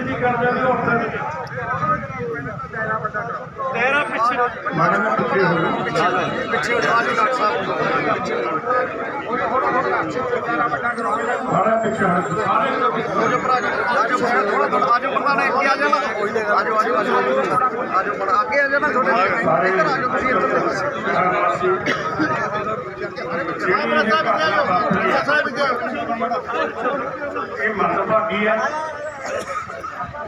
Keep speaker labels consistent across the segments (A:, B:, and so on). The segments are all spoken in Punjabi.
A: ਬੇਨਤੀ ਕਰਦੇ ਹਾਂ ਉਹ ਉੱਠਣ ਤੇਰਾ ਪਿੱਛੇ
B: ਜਿਹਾ ਪਿੱਛੇ ਹੋ।
C: ਪਿੱਛੇ ਹੋ ਜਾ ਜੀ ਡਾਕਟਰ ਸਾਹਿਬ ਪਿੱਛੇ ਹੋ
B: ਮਾੜਾ ਪਿੱਛੇ ਜਾਓ। ਸਾਰੇ
C: ਆਜੋ ਭਰਾ ਜੀ ਆਜੋ ਥੋੜਾ ਥੋੜਾ ਆਜੋ ਪ੍ਰਧਾਨ ਅੱਗੇ ਆ ਜਾਣਾ। ਆਜੋ ਆਜੋ ਆਜੋ। ਆਜੋ ਪਰ ਅੱਗੇ ਆ ਜਾਣਾ ਥੋੜੇ ਇੱਧਰ ਆਜੋ ਤੁਸੀਂ ਇੱਧਰ
B: ਇਹ ਮਤਲਬ ਹੈ?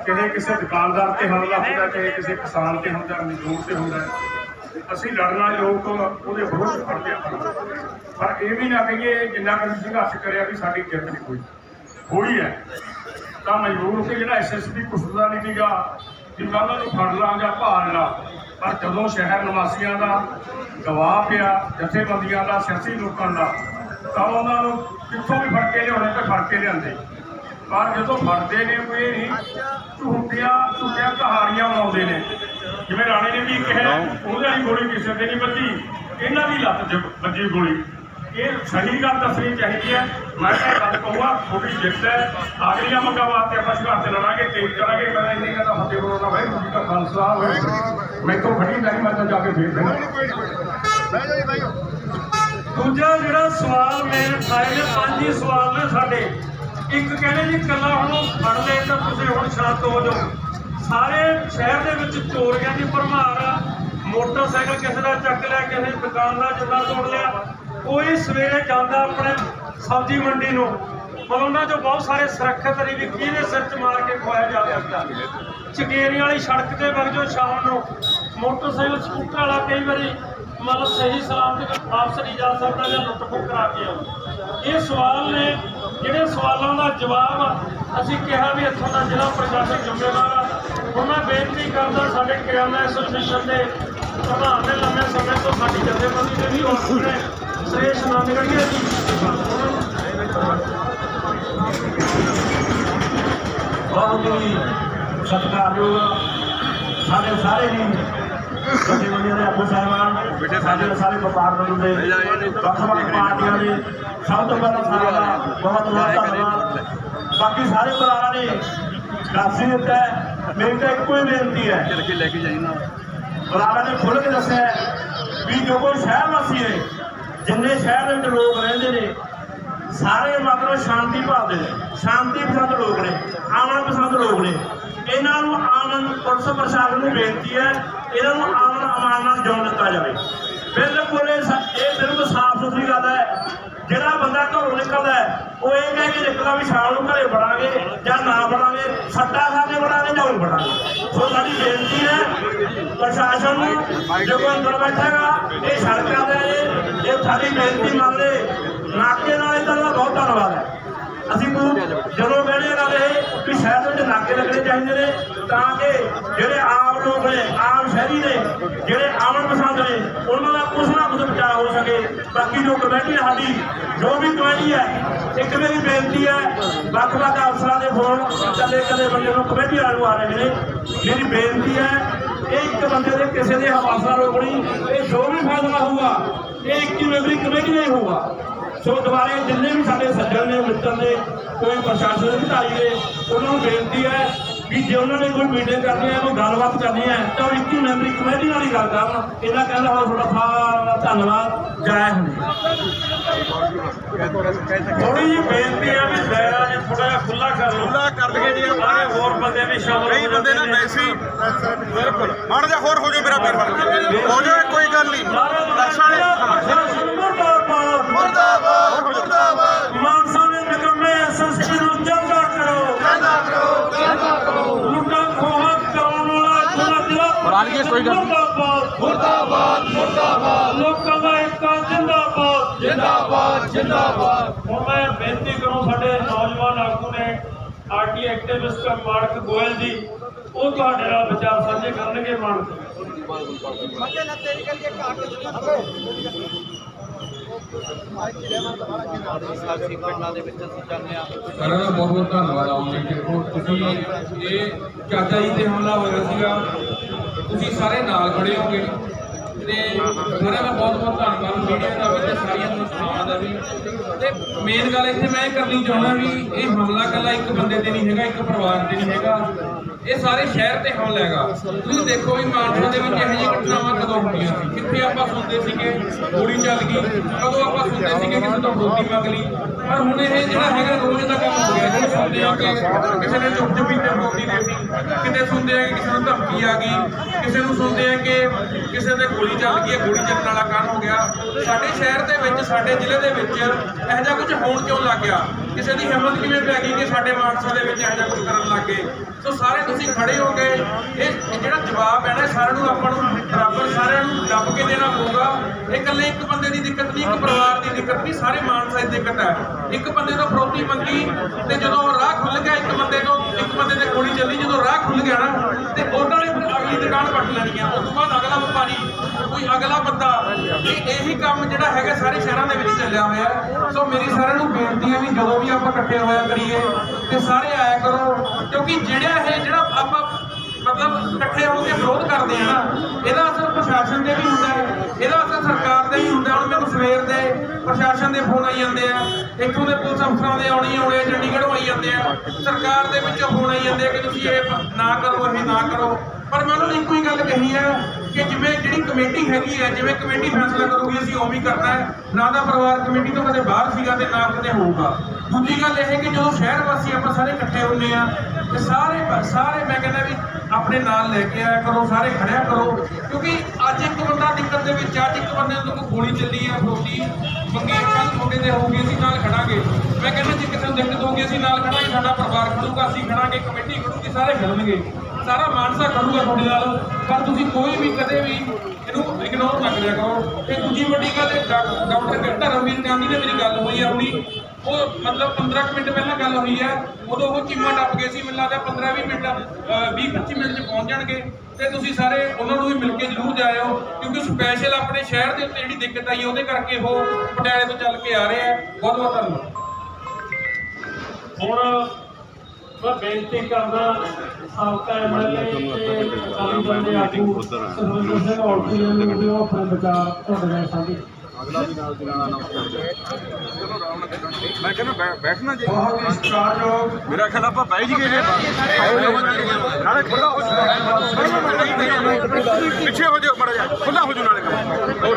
B: ਕਿਸੇ ਕਿਸੇ ਦੁਕਾਨਦਾਰ ਤੇ ਹਮਲਾ ਹੁੰਦਾ ਕਿਸੇ ਕਿਸੇ ਕਿਸਾਨ ਤੇ ਹੁੰਦਾ, ਮਜ਼ਦੂਰ ਤੇ ਹੁੰਦਾ। ਅਸੀਂ ਲੜਨਾ ਲੋਕ ਉਹਦੇ ਵਿਰੁੱਧ ਖੜਦੇ ਹਾਂ ਪਰ ਇਹ ਵੀ ਨਾ ਕਹੀਏ, ਜਿੰਨਾ ਕੁ ਸੰਘਰਸ਼ ਕਰਿਆ ਵੀ ਸਾਡੀ ਜਿੱਤ ਨਹੀਂ ਹੋਈ। ਹੋਈ ਹੈ। ਤਾਂ ਮਜਬੂਰ ਹੋ ਕੇ ਜਿਹੜਾ ਐਸਐਸਪੀ ਕੁਸਦਾ ਨਹੀਂ ਸੀਗਾ ਵੀ ਮੈਂ ਉਹਨਾਂ ਨੂੰ ਫੜ ਲਾਂ ਜਾਂ ਭਾਲ ਲਾਂ। ਪਰ ਜਦੋਂ ਸ਼ਹਿਰ ਨਿਵਾਸੀਆਂ ਦਾ ਗਵਾਹ ਪਿਆ, ਜਥੇਬੰਦੀਆਂ ਦਾ, ਸਿਆਸੀ ਲੋਕਾਂ ਦਾ, ਤਾਂ ਉਹਨਾਂ ਨੂੰ ਕਿੱਥੋਂ ਵੀ ਫੜ ਕੇ ਲਿਆਉਣੇ ਤੇ ਫੜ ਕੇ ਲਿਆਂਦੇ। ਪਰ ਜਦੋਂ ਫੜਦੇ ਨੇ ਕੋਈ ਇਹ ਨਹੀਂ ਝੂਠੀਆਂ ਝੂਠੀਆਂ ਕਹਾਣੀਆਂ ਬਣਾਉਂਦੇ ਨੇ। ਜਿਵੇਂ ਰਾਣੇ ਨੇ ਵੀ ਕਿਹਾ ਉਹਦੇ ਵਾਲੀ ਗੋਲੀ ਕਿਸੇ ਤੇ ਨਹੀਂ ਵੱਜੀ। ਇਹਨਾਂ ਦੀ ਲੱਤ 'ਚ ਵੱਜੀ ਗੋਲੀ। ਇਹ ਸਹੀ ਗੱਲ ਦੱਸਣੀ ਚਾਹੀਦੀ ਹੈ। ਮੈਂ ਤਾਂ ਗੱਲ ਕਹੂੰਗਾ ਥੋੜੀ ਜਿੱਤ ਹੈ। ਆਖਰੀਆਂ ਮੰਗਾਂ ਵਾਸਤੇ ਆਪਾਂ ਸੰਘਰਸ਼ ਲੜਾਂਗੇ ਤੇਜ਼ ਕਰਾਂਗੇ। ਮੈਂ ਤਾਂ ਇੰਨੀ ਕਹਿੰਦਾ ਫਤਿਹ ਬੋਲਣਾ ਭਾਈ ਤੁਸੀਂ ਦਾ ਖਾਲਸਾ ਹੋਵੇ ਮੈਂ ਤੋਂ ਫੜੀ ਨਹੀਂ ਮੈਂ ਤਾਂ ਜਾ ਕੇ ਫੇਰ ਦੇਣਾ।
A: ਦੂਜਾ ਜਿਹੜਾ ਸਵਾਲ ਮੇਰੇ ਨੇ ਪੰਜ ਹੀ ਸਵਾਲ ਨੇ ਸਾਡੇ। ਇੱਕ ਕਹਿੰਦੇ ਜੀ ਕੱਲਾ ਹੁਣ ਉਹ ਫੜ ਲਏ ਤਾਂ ਤੁਸੀਂ ਹੁਣ ਸ਼ਾਂਤ ਹੋ ਜਾਓ। ਸਾਰੇ ਸ਼ਹਿਰ ਦੇ ਵਿੱਚ ਚੋਰੀਆਂ ਦੀ ਭਰਮਾਰ। ਆ ਮੋਟਰਸਾਈਕਲ ਕਿਸੇ ਦਾ ਚੱਕ ਲਿਆ, ਕਿਸੇ ਦੁਕਾਨ ਦਾ ਜਿੰਦਾ ਤੋੜ ਲਿਆ। ਕੋਈ ਸਵੇਰੇ ਜਾਂਦਾ ਆਪਣੇ ਸਬਜ਼ੀ ਮੰਡੀ ਨੂੰ। ਪਰ ਉਹਨਾਂ ਚੋਂ ਬਹੁਤ ਸਾਰੇ ਸੁਰੱਖਿਅਤ ਨਹੀਂ ਵੀ ਕਿਹਦੇ ਸਿਰ 'ਚ ਮਾਰ ਕੇ ਖੋਇਆ ਜਾ ਸਕਦਾ ਚਕੇਰੀ ਵਾਲੀ ਸੜਕ ਤੇ ਵਗ ਜਾਓ ਸ਼ਾਮ ਨੂੰ। ਮੋਟਰਸਾਈਕਲ, ਸਕੂਟਰ ਵਾਲਾ ਕਈ ਵਾਰੀ ਮਤਲਬ ਸਹੀ ਸਲਾਮਤ ਵਾਪਸ ਨਹੀਂ ਜਾ ਸਕਦਾ ਜਾਂ ਲੁੱਟ ਖੋਹ ਕਰਾ ਕੇ ਆਉਂਦਾ। ਇਹ ਸਵਾਲ ਨੇ ਜਿਹੜੇ ਸਵਾਲਾਂ ਦਾ ਜਵਾਬ ਅਸੀਂ ਕਿਹਾ ਵੀ ਇੱਥੋਂ ਦਾ ਜ਼ਿਲ੍ਹਾ ਪ੍ਰਸ਼ਾਸਨ ਜ਼ਿੰਮੇਵਾਰ ਆ। ਹੁਣ ਮੈਂ ਬੇਨਤੀ ਕਰਦਾ ਸਾਡੇ ਕਿਰਿਆਨਾ ਐਸੋਸੀਏਸ਼ਨ ਦੇ ਪ੍ਰਧਾਨ ਨੇ ਲੰਮੇ ਸਮੇਂ ਤੋਂ ਸਾਡੀ ਜਥੇਬੰਦੀ ਦੇ ਵੀ ਹੋਰ ਨੇ। ਸੁਰੇਸ਼ ਨੰਦਗੜੀਆ ਜੀ।
D: ਬਹੁਤ ਹੀ ਸਤਿਕਾਰਯੋਗ ਸਾਡੇ ਸਾਰੇ ਹੀ ਜਥੇਬੰਦੀਆਂ ਦੇ ਆਗੂ ਸਾਹਿਬਾਨ ਸਾਡੇ ਸਾਰੇ। ਵਪਾਰ ਦਲ ਦੇ ਵੱਖ ਵੱਖ ਪਾਰਟੀਆਂ ਦੇ। ਸਭ ਤੋਂ ਪਹਿਲਾਂ ਸਾਰਿਆਂ ਦਾ ਬਹੁਤ ਬਹੁਤ ਧੰਨਵਾਦ। ਬਾਕੀ ਸਾਰੇ ਭਰਾਵਾਂ ਨੇ ਕਾਸੀ ਦਿੱਤਾ। ਮੇਰੀ ਤਾਂ ਇੱਕੋ ਹੀ ਬੇਨਤੀ ਹੈ।
C: ਕੇ ਲੈ ਕੇ ਜਾਈ ਨਾ।
D: ਬਰਾਬਰ ਨੇ ਖੁੱਲ੍ਹ ਕੇ ਦੱਸਿਆ ਵੀ ਜੋ ਕੋਈ ਸ਼ਹਿਰ ਵਾਸੀ ਹੈ ਜਿੰਨੇ ਸ਼ਹਿਰ ਵਿੱਚ ਲੋਕ ਰਹਿੰਦੇ ਨੇ ਸਾਰੇ ਮਤਲਬ ਸ਼ਾਂਤੀ ਭਾਲਦੇ ਨੇ। ਸ਼ਾਂਤੀ ਪਸੰਦ ਲੋਕ ਨੇ ਆਮਨ ਪਸੰਦ ਲੋਕ ਨੇ। ਇਹਨਾਂ ਨੂੰ ਆਮਨ ਪੁਲਿਸ ਪ੍ਰਸ਼ਾਸਨ ਨੂੰ ਬੇਨਤੀ ਹੈ ਇਹਨਾਂ ਨੂੰ ਆਮਨ ਅਮਾਨ ਨਾਲ ਜੋੜ ਦਿੱਤਾ ਜਾਵੇ। ਬਿਲਕੁਲ ਇਹ ਬਿਲਕੁਲ ਸਾਫ਼ ਸੁਥਰੀ ਗੱਲ ਹੈ। ਜਿਹੜਾ ਬੰਦਾ ਘਰੋਂ ਨਿਕਲਦਾ ਹੈ, ਉਹ ਇਹ ਕਹਿ ਕੇ ਨਿਕਲਦਾ ਵੀ ਸ਼ਾਮ ਨੂੰ ਘਰੇ ਵੜਾਂਗੇ ਜਾਂ ਨਾ ਵੜਾਂਗੇ ਸੱਟਾ ਖਾ ਕੇ ਵੜਾਂਗੇ ਜਾਂ ਹੁਣ ਵੜਾਂਗੇ। ਸੋ ਸਾਡੀ ਬੇਨਤੀ ਹੈ ਪ੍ਰਸ਼ਾਸਨ ਨੂੰ ਜੋ ਕੋਈ ਅੰਦਰ ਬੈਠੇਗਾ ਇਹ ਸੜਕਾਂ ਦੇ ਇਹ ਇਹ ਸਾਡੀ ਬੇਨਤੀ ਮੰਨ ਲੈ ਨਾਕੇ ਨਾਲ ਇਹਦਾ ਦਾ ਬਹੁਤ ਧੰਨਵਾਦ ਹੈ। ਅਸੀਂ ਨੂੰ ਜਦੋਂ ਕਹਿੰਦੇ ਨਾ ਰਹੇ ਵੀ ਸ਼ਹਿਰ ਦੇ ਵਿੱਚ ਨਾਕੇ ਲੱਗਣੇ ਚਾਹੀਦੇ ਨੇ, ਤਾਂ ਕਿ ਜਿਹੜੇ ਆਮ ਲੋਕ ਨੇ, ਆਮ ਸ਼ਹਿਰੀ ਨੇ, ਜਿਹੜੇ ਆਮਨ ਪਸੰਦ ਨੇ, ਉਹਨਾਂ ਦਾ ਕੁਛ ਨਾ ਕੁਛ ਬਚਾਅ ਹੋ ਸਕੇ। ਬਾਕੀ ਜੋ ਕਮੇਟੀ ਸਾਡੀ, ਜੋ ਵੀ ਕਮੇਟੀ ਹੈ, ਇੱਕ ਮੇਰੀ ਬੇਨਤੀ ਹੈ ਵੱਖ ਵੱਖ ਅਫਸਰਾਂ ਦੇ ਫੋਨ ਚੱਲੇ ਕਦੇ ਬੰਦੇ ਨੂੰ ਕਮੇਟੀ ਵਾਲੇ ਨੂੰ ਆ ਰਹੇ ਨੇ। ਮੇਰੀ ਬੇਨਤੀ ਹੈ ਇਹ ਇੱਕ ਬੰਦੇ ਦੇ ਕਿਸੇ ਦੇ ਹਵਾਸਾ ਰੋਕਣੀ, ਇਹ ਜੋ ਵੀ ਫੈਸਲਾ ਹੋਊਗਾ, ਇਹ ਇੱਕ ਮੈਂਬਰੀ ਕਮੇਟੀ ਦਾ ਹੀ ਹੋਊਗਾ। ਸੋ ਦੁਬਾਰੇ ਜਿੰਨੇ ਵੀ ਸਾਡੇ ਸੱਜਣ ਨੇ ਮਿੱਤਰ ਨੇ ਕੋਈ ਪ੍ਰਸ਼ਾਸਨ ਅਧਿਕਾਰੀ ਨੇ ਉਹਨਾਂ ਨੂੰ ਬੇਨਤੀ ਹੈ ਵੀ ਜੇ ਉਹਨਾਂ ਨੇ ਕੋਈ ਮੀਟਿੰਗ ਕਰਨੀ ਹੈ ਕੋਈ ਗੱਲਬਾਤ ਕਰਨੀ ਹੈ ਤਾਂ ਉਹ ਇੱਕੀ ਮੈਂਬਰੀ ਕਮੇਟੀ ਨਾਲ ਹੀ ਗੱਲ ਕਰਨ। ਇਹਨਾਂ ਕਹਿੰਦਾ ਹੋਇਆ ਤੁਹਾਡਾ ਸਾਰਾ ਧੰਨਵਾਦ ਜੈ ਹਿੰਦ।
A: ਥੋੜੀ ਜਿਹੀ ਬੇਨਤੀ ਆ ਵੀ ਦਾਇਰਾ ਜੇ ਥੋੜਾ ਜਿਹਾ ਖੁੱਲਾ ਕਰ ਲਓ।
C: ਖੁੱਲਾ ਕਰ ਲਈਏ ਜੀ ਕਈ ਬੰਦੇ ਨਾ। ਵੈਸੀ ਬਿਲਕੁਲ। ਮਾੜਾ ਜਿਹਾ ਹੋਰ ਹੋ ਜਾਓ ਮੇਰਾ ਵੀਰ ਹੋ ਜਾਏ ਕੋਈ ਗੱਲ ਨਹੀਂ। ਦਰਸ਼ਨ
A: ਮੁਰਦਾਬਾਦ
C: ਮੁਰਦਾਬਾਦ। ਮੁਰਦਾਬਾਦ
A: ਮਾਨਸਾ ਦੇ ਨਿਕੰਮੇ ਐਸਐਸਪੀ ਨੂੰ ਜਲਦਾ ਕਰੋ।
C: ਕਹਿੰਦਾ ਕਰੋ ਕਹਿੰਦਾ ਕਰੋ।
A: ਲੁੱਟਾਂ ਖੋਹਾਂ ਕਰਾਉਣ ਵਾਲਾ ਜਿਹੜਾ ਜ਼ਿਲ੍ਹਾ
C: ਬਣਾ ਲਈਏ ਕੋਈ ਗੱਲ।
A: ਮੁਰਦਾਬਾਦ।
C: ਮੁਰਦਾਬਾਦ ਮੁਰਦਾਬਾਦ।
A: ਲੋਕਾਂ ਦਾ ਇੱਕਾ ਜਿੰਦਾਬਾਦ।
C: ਜਿੰਦਾਬਾਦ ਜਿੰਦਾਬਾਦ।
A: ਹੁਣ ਮੈਂ ਬੇਨਤੀ ਕਰੂੰ ਸਾਡੇ ਨੌਜਵਾਨ ਆਗੂ ਨੇ RT activist mark Goyal ji, ਉਹ ਤੁਹਾਡੇ ਨਾਲ ਵਿਚਾਰ ਸਾਂਝੇ ਕਰਨਗੇ ਮਾਨਕ
E: ਸਾਰਿਆਂ ਦਾ ਬਹੁਤ ਬਹੁਤ ਧੰਨਵਾਦ ਆਉਣ ਦੇਖੋ ਤੁਸੀਂ ਇਹ ਚਾਚਾ ਜੀ ਤੇ ਹਮਲਾ ਹੋਇਆ ਸੀਗਾ। ਤੁਸੀਂ ਸਾਰੇ ਨਾਲ ਖੜੇ ਹੋਗੇ। ਤੇ ਸਾਰਿਆਂ ਦਾ ਬਹੁਤ ਬਹੁਤ ਧੰਨਵਾਦ ਮੀਡੀਆ ਦਾ ਵੀ ਤੇ ਸਾਰੀਆਂ ਸੰਸਥਾਵਾਂ ਦਾ ਵੀ। ਤੇ ਮੇਨ ਗੱਲ ਇੱਥੇ ਮੈਂ ਇਹ ਕਰਨੀ ਚਾਹੁੰਦਾ ਵੀ ਇਹ ਹਮਲਾ ਕੱਲਾ ਇੱਕ ਬੰਦੇ ਤੇ ਨਹੀਂ ਹੈਗਾ, ਇੱਕ ਪਰਿਵਾਰ ਤੇ ਨਹੀਂ ਹੈਗਾ। ਇਹ ਸਾਰੇ ਸ਼ਹਿਰ ਤੇ ਹਮਲਾ ਹੈਗਾ। ਤੁਸੀਂ ਦੇਖੋ ਵੀ ਮਾਨਸਾ ਦੇ ਵਿੱਚ ਇਹੋ ਜਿਹੀਆਂ ਘਟਨਾਵਾਂ ਕਦੋਂ ਹੁੰਦੀਆਂ ਸੀ? ਕਿੱਥੇ ਆਪਾਂ ਸੁਣਦੇ ਸੀਗੇ, ਗੋਲੀ ਚੱਲ ਗਈ, ਕਦੋਂ ਆਪਾਂ ਸੁਣਦੇ ਸੀਗੇ, ਕਿਸੇ ਤੋਂ ਗੋਲੀ ਮੰਗ ਲਈ? ਪਰ ਹੁਣ ਇਹ ਜਿਹੜਾ ਹੈਗਾ ਰੋਜ਼ ਦਾ ਕੰਮ ਹੋ। ਗਿਆ ਜਿਹੜੇ ਸੁਣਦੇ ਆ ਕਿ ਕਿਸੇ ਨੇ ਚੁੱਪ ਚੁਪੀ ਤੇ ਰੋਟੀ ਦੇਤੀ ਕਿਤੇ ਸੁਣਦੇ ਆ ਕਿ ਕਿਸੇ ਨੂੰ ਧਮਕੀ ਆ ਗਈ ਕਿਸੇ ਨੂੰ ਸੁਣਦੇ ਆ ਕਿ ਕਿਸੇ ਦੇ ਗੋਲੀ ਚੱਲ ਗਈ ਹੈ ਗੋਲੀ ਚੱਲਣ ਵਾਲਾ ਕਾਰਨ ਹੋ ਗਿਆ। ਸਾਡੇ ਸ਼ਹਿਰ ਦੇ ਵਿੱਚ ਸਾਡੇ ਜ਼ਿਲ੍ਹੇ ਦੇ ਵਿੱਚ ਇਹੋ ਜਿਹਾ ਕੁਝ ਹੋਣ ਕਿਉਂ ਲੱਗ ਗਿਆ? ਕਿਸੇ ਦੀ ਹਿੰਮਤ ਕਿਵੇਂ ਪੈ ਗਈ ਕਿ ਸਾਡੇ ਮਾਨਸਾ ਦੇ ਵਿੱਚ ਇਹੋ ਜਿਹਾ ਕੁਝ ਕਰਨ ਲੱਗ ਗਏ? ਸੋ ਸਾਰੇ ਤੁਸੀਂ ਖੜੇ ਹੋ ਗਏ। ਇਹ ਜਿਹੜਾ ਜਵਾਬ ਹੈ ਨਾ ਸਾਰਿਆਂ ਨੂੰ ਆਪਾਂ ਨੂੰ ਬਰਾਬਰ ਸਾਰਿਆਂ ਨੂੰ ਦੱਬ ਕੇ ਦੇਣਾ ਪਊਗਾ। ਇਹ ਇਕੱਲੇ ਇੱਕ ਬੰਦੇ ਦੀ ਦਿੱਕਤ ਨਹੀਂ, ਇੱਕ ਪਰਿਵਾਰ ਦੀ ਦਿੱਕਤ ਨਹੀਂ, ਸਾਰੇ ਮਾਨਸਾ ਦੀ ਦਿੱਕਤ ਹੈ। ਇੱਕ ਬੰਦੇ ਤੋਂ ਪ੍ਰੋਪਰਟੀ ਮੰਗੀ ਤੇ ਜਦੋਂ ਰਾਹ ਖੁੱਲ ਗਿਆ, ਇੱਕ ਬੰਦੇ ਤੋਂ ਇੱਕ ਬੰਦੇ ਤੇ ਗੋਲੀ ਚੱਲੀ, ਜਦੋਂ ਰਾਹ ਖੁੱਲ ਗਿਆ ਨਾ, ਤੇ ਉਹਨਾਂ ਨੇ ਅਗਲੀ ਦੁਕਾਨ ਵੱਟ ਲੈਣੀ ਆ ਉਸ ਤੋਂ ਬਾਅਦ ਅਗਲਾ ਵਪਾਰੀ, ਕੋਈ ਅਗਲਾ ਬੰਦਾ, ਇਹ ਇਹੀ ਕੰਮ ਜਿਹੜਾ ਹੈਗਾ ਸਾਰੇ ਸ਼ਹਿਰਾਂ ਦੇ ਵਿੱਚ ਚੱਲਿਆ ਹੋਇਆ ਸੋ ਮੇਰੀ ਸਾਰਿਆਂ ਨੂੰ ਬੇਨਤੀ ਹੈ ਵੀ ਜਦੋਂ ਵੀ ਆਪਾਂ ਇਕੱਠੇ ਹੋਇਆ ਕਰੀਏ, ਤੇ ਸਾਰੇ ਆਇਆ ਕਰੋ, ਕਿਉਂਕਿ ਜਿਹੜਾ ਇਹ ਜਿਹੜਾ ਆਪਾਂ ਮਤਲਬ ਇਕੱਠੇ ਹੋ ਕੇ ਵਿਰੋਧ ਕਰਦੇ ਆ ਨਾ ਇਹਦਾ ਅਸਰ ਪ੍ਰਸ਼ਾਸਨ ਤੇ ਵੀ ਹੁੰਦਾ ਹੈ ਇਹਦਾ ਅਸਰ ਸਰਕਾਰ ਤੇ ਵੀ ਹੁੰਦਾ ਹੁਣ ਮੈਨੂੰ ਸਵੇਰ ਦੇ ਪ੍ਰਸ਼ਾਸਨ ਦੇ ਫੋਨ ਆਈ ਜਾਂਦੇ ਆ ਇੱਥੋਂ ਦੇ ਪੁਲਿਸ ਅਫਸਰਾਂ ਦੇ ਆਉਣੀ ਆਉਣੇ ਆ, ਚੰਡੀਗੜ੍ਹੋਂ ਆਈ ਜਾਂਦੇ ਆ ਸਰਕਾਰ ਦੇ ਵਿੱਚੋਂ ਫੋਨ ਆਈ ਜਾਂਦੇ ਆ ਕਿ ਤੁਸੀਂ ਇਹ ਨਾ ਕਰੋ ਇਹ ਨਾ ਕਰੋ। ਪਰ ਮੈਂ ਉਹਨਾਂ ਨੂੰ ਇੱਕੋ ਹੀ ਗੱਲ ਕਹੀ ਹੈ ਕਿ ਜਿਵੇਂ ਜਿਹੜੀ ਕਮੇਟੀ ਹੈਗੀ ਹੈ ਜਿਵੇਂ ਕਮੇਟੀ ਫੈਸਲਾ ਕਰੂਗੀ ਅਸੀਂ ਉਹ ਵੀ ਕਰਨਾ ਹੈ। ਨਾ ਤਾਂ ਪਰਿਵਾਰ ਕਮੇਟੀ ਤੋਂ ਕਦੇ ਬਾਹਰ ਸੀਗਾ ਤੇ ਨਾ ਕਦੇ ਹੋਊਗਾ। ਦੂਜੀ ਗੱਲ ਇਹ ਹੈ ਕਿ ਜਦੋਂ ਸ਼ਹਿਰ ਵਾਸੀ ਆਪਾਂ ਸਾਰੇ ਇਕੱਠੇ ਹੁੰਦੇ ਆ ਤੇ ਸਾਰੇ ਸਾਰੇ ਮੈਂ ਕਹਿੰਦਾ ਵੀ ਆਪਣੇ ਨਾਲ ਲੈ ਕੇ ਆਇਆ ਕਰੋ, ਸਾਰੇ ਖੜਿਆ ਕਰੋ। ਕਿਉਂਕਿ ਅੱਜ ਇੱਕ ਬੰਦਾ ਦਿੱਕਤ ਦੇ ਵਿੱਚ ਅੱਜ ਇੱਕ ਬੰਦੇ ਨੂੰ ਗੋਲੀ ਚੱਲੀ ਹੈ ਫਰੋਤੀ ਮੰਗੇ ਕੱਲ ਮੁੰਡੇ ਦੇ ਹੋਊਗੀ, ਅਸੀਂ ਨਾਲ ਖੜਾਂਗੇ। ਮੈਂ ਕਹਿੰਦਾ ਜੇ ਕਿਸੇ ਨੂੰ ਦਿੱਕਤ ਹੋਊਗੀ, ਅਸੀਂ ਨਾਲ ਖੜਾਂਗੇ, ਸਾਡਾ ਪਰਿਵਾਰ ਖੜੂਗਾ, ਅਸੀਂ ਖੜਾਂਗੇ, ਕਮੇਟੀ ਖੜੂਗੀ, ਸਾਰੇ ਖੜਨਗੇ ਸਾਰਾ ਮਾਨਸਾ ਖੜੂਗਾ ਤੁਹਾਡੇ ਨਾਲ। ਪਰ ਤੁਸੀਂ ਕੋਈ ਵੀ ਕਦੇ ਵੀ ਇਹਨੂੰ ਇਗਨੋਰ ਨਾ ਕਰਿਆ ਕਰੋ ਤੇ ਦੂਜੀ ਵੱਡੀ ਗੱਲ ਇਹ ਡਾ- ਡਾਕਟਰ ਧਰਮਵੀਰ ਗਾਂਧੀ ਨੇ ਮੇਰੀ ਗੱਲ ਹੋਈ ਆ ਆਪਣੀ ਉਹ ਮਤਲਬ 15 ਕੁ ਮਿੰਟ ਪਹਿਲਾਂ ਗੱਲ ਹੋਈ ਹੈ ਉਦੋਂ ਉਹ ਚੀਮਾ ਟੱਪ ਗਏ ਸੀ, ਮੈਨੂੰ ਲੱਗਦਾ 15 20 ਮਿੰਟ 20 25 ਮਿੰਟ ਚ ਪਹੁੰਚ ਜਾਣਗੇ। ਤੇ ਤੁਸੀਂ ਸਾਰੇ ਉਹਨਾਂ ਨੂੰ ਵੀ ਮਿਲ ਕੇ ਜ਼ਰੂਰ ਜਾਇਓ, ਕਿਉਂਕਿ ਸਪੈਸ਼ਲ ਆਪਣੇ ਸ਼ਹਿਰ ਦੇ ਉੱਤੇ ਜਿਹੜੀ ਦਿੱਕਤ ਆਈ ਉਹਦੇ ਕਰਕੇ ਉਹ ਪਟਿਆਲੇ ਤੋਂ ਚੱਲ ਕੇ ਆ ਰਹੇ ਆ। ਬਹੁਤ ਬਹੁਤ ਧੰਨਵਾਦ।
A: ਹੁਣ ਮੈਂ ਬੇਨਤੀ ਕਰਦਾ ਸਾਬਕਾ ਐਮਐਲਏ ਤੇ ਅਕਾਲੀ ਦਲ ਦੇ ਆਗੂ ਸਰਵਿੰਦਰ ਸਿੰਘ ਔਲਖੀ ਜੀ ਨੂੰ ਵੀ ਉਹ ਆਪਣੇ ਵਿਚਾਰ ਤੁਹਾਡੇ ਨਾਲ ਸਾਂਝੇ।
C: ਮੈਂ ਕਹਿੰਦਾ ਬੈਠਣਾ ਜੀ।
B: ਬਹੁਤ ਹੀ ਸਤਿਕਾਰਯੋਗ।
C: ਮੇਰਾ ਖਿਆਲ ਆਪਾਂ ਬਹਿ ਜੀ ਗਏ ਨਾਲੇ ਖੁੱਲਾ ਹੋ ਪਿੱਛੇ ਹੋ ਜਾਓ ਮੜਾ ਜਾ ਖੁੱਲਾ ਹੋ ਜਾਓ ਨਾਲੇ ਹੋਰ।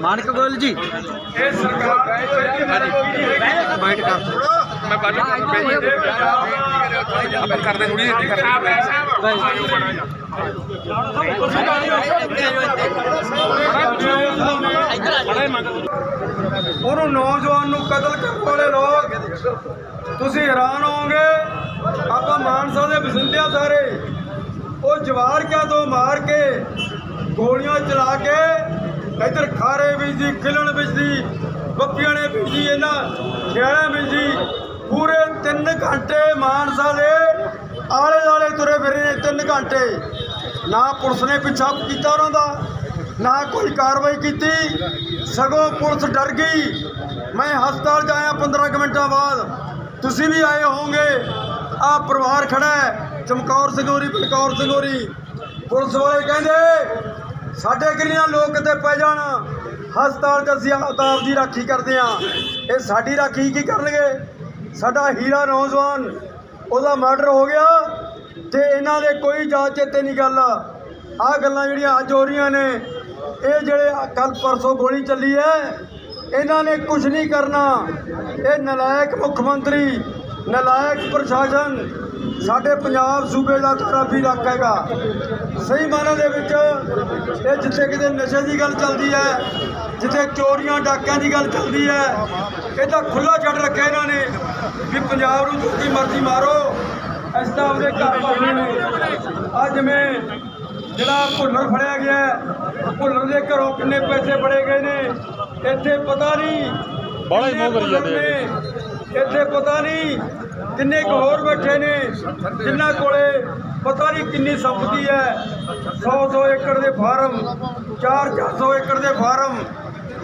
F: ਮਾਨਕ ਗੋਇਲ ਜੀ।
A: ਇਹ ਸਰਕਾਰ
F: ਬੈਠ ਕਰ
C: ਮੈਂ ਬਾਜੂ ਆਪਾਂ ਕਰਦੇ ਥੋੜੀ ਇੱਥੇ ਕਰਦੇ
G: ਉਹਨੂੰ ਨੌਜਵਾਨ ਨੂੰ ਕਤਲ ਕਰਨ ਵਾਲੇ ਲੋਕ ਤੁਸੀਂ ਹੈਰਾਨ ਹੋਵੋਗੇ ਆਪਾਂ ਮਾਨਸਾ ਦੇ ਵਸਿੰਦਿਆ ਸਾਰੇ ਉਹ ਜਵਾਰ ਕਿਆ ਤੋਂ ਮਾਰ ਕੇ ਗੋਲੀਆਂ ਚਲਾ ਕੇ ਇੱਧਰ ਖਾਰੇ ਬੀਜੀ ਖਿਲਣ ਬੀਜੀ ਬੱਪੀਆਂ ਨੇ ਬੀਜੀ ਇਹਨਾਂ ਖਿਆਲੇ ਬੀਜੀ ਪੂਰੇ 3 ਘੰਟੇ ਮਾਨਸਾ ਦੇ ਆਲੇ ਦੁਆਲੇ ਤੁਰੇ ਫਿਰੇ ਨੇ 3 ਘੰਟੇ। ਨਾ ਪੁਲਿਸ ਨੇ ਪਿੱਛਾ ਕੀਤਾ ਉਹਨਾਂ ਦਾ, ਨਾ ਕੋਈ ਕਾਰਵਾਈ ਕੀਤੀ। ਸਗੋਂ ਪੁਲਿਸ ਡਰ ਗਈ। ਮੈਂ ਹਸਪਤਾਲ ਜਾਇਆ 15 ਕੁ ਮਿੰਟਾਂ ਬਾਅਦ। ਤੁਸੀਂ ਵੀ ਆਏ ਹੋਵੋਗੇ। ਆ ਪਰਿਵਾਰ ਖੜਾ ਹੈ, ਚਮਕੌਰ ਸਿੰਘੋਰੀ ਬਲਕੌਰ ਸਿੰਘੋਰੀ ਪੁਲਿਸ ਵਾਲੇ ਕਹਿੰਦੇ ਸਾਡੇ ਕਿੰਨੀਆਂ ਲੋਕ ਕਿਤੇ ਪੈ ਜਾਣ? ਹਸਪਤਾਲ 'ਚ ਅਸੀਂ ਆਪ ਦੀ ਰਾਖੀ ਕਰਦੇ ਆ ਇਹ ਸਾਡੀ ਰਾਖੀ ਕੀ ਕਰਨਗੇ? ਸਾਡਾ ਹੀਰਾ ਨੌਜਵਾਨ, ਉਹਦਾ ਮਰਡਰ ਹੋ ਗਿਆ ਤੇ ਇਹਨਾਂ ਦੇ ਕੋਈ ਜਾਂਚ ਚੇਤੇ ਨਹੀਂ ਗੱਲ। ਆ ਗੱਲਾਂ ਜਿਹੜੀਆਂ ਅੱਜ ਹੋ ਰਹੀਆਂ ਨੇ, ਇਹ ਜਿਹੜੇ ਕੱਲ ਪਰਸੋਂ ਗੋਲੀ ਚੱਲੀ ਹੈ, ਇਹਨਾਂ ਨੇ ਕੁਝ ਨਹੀਂ ਕਰਨਾ। ਇਹ ਨਲਾਇਕ ਮੁੱਖ ਮੰਤਰੀ, ਨਲਾਇਕ ਪ੍ਰਸ਼ਾਸਨ ਸਾਡੇ ਪੰਜਾਬ ਸੂਬੇ ਦਾ ਖਰਾਬੀ ਇਲਾਕਾ ਹੈਗਾ। ਸਹੀ ਮਾਨਾਂ ਦੇ ਵਿੱਚ ਇਹ ਜਿੱਥੇ ਕਿਤੇ ਨਸ਼ੇ ਦੀ ਗੱਲ ਚੱਲਦੀ ਹੈ ਜਿੱਥੇ ਚੋਰੀਆਂ ਡਾਕਿਆਂ ਦੀ ਗੱਲ ਚੱਲਦੀ ਹੈ ਇਹ ਤਾਂ ਖੁੱਲਾ ਛੱਡ ਰੱਖਿਆ ਇਹਨਾਂ ਨੇ ਵੀ ਪੰਜਾਬ ਨੂੰ ਜੋ ਕੀ ਮਰਜ਼ੀ ਮਾਰੋ ਅਸੀਂ ਤਾਂ ਆਪਦੇ ਘਰ ਪਾਉਣੇ ਨੇ। ਅੱਜ ਮੈਂ ਜਿਹੜਾ ਭੁੱਲਰ ਫੜਿਆ ਗਿਆ ਭੁੱਲਰ ਦੇ ਘਰੋਂ ਕਿੰਨੇ ਪੈਸੇ ਫੜੇ ਗਏ ਨੇ ਇੱਥੇ ਪਤਾ ਨਹੀਂ ਬਾਲਾ ਹੀ ਮੋਹ ਕਰੀ ਜਾਂਦੇ ਇੱਥੇ ਪਤਾ ਨਹੀਂ ਕਿੰਨੇ ਕੁ ਹੋਰ ਬੈਠੇ ਨੇ ਜਿਨ੍ਹਾਂ ਕੋਲੇ ਪਤਾ ਨਹੀਂ ਕਿੰਨੀ ਸੰਪਤੀ ਹੈ। 100 100 ਏਕੜ ਦੇ ਫਾਰਮ 4 400 ਏਕੜ ਦੇ ਫਾਰਮ।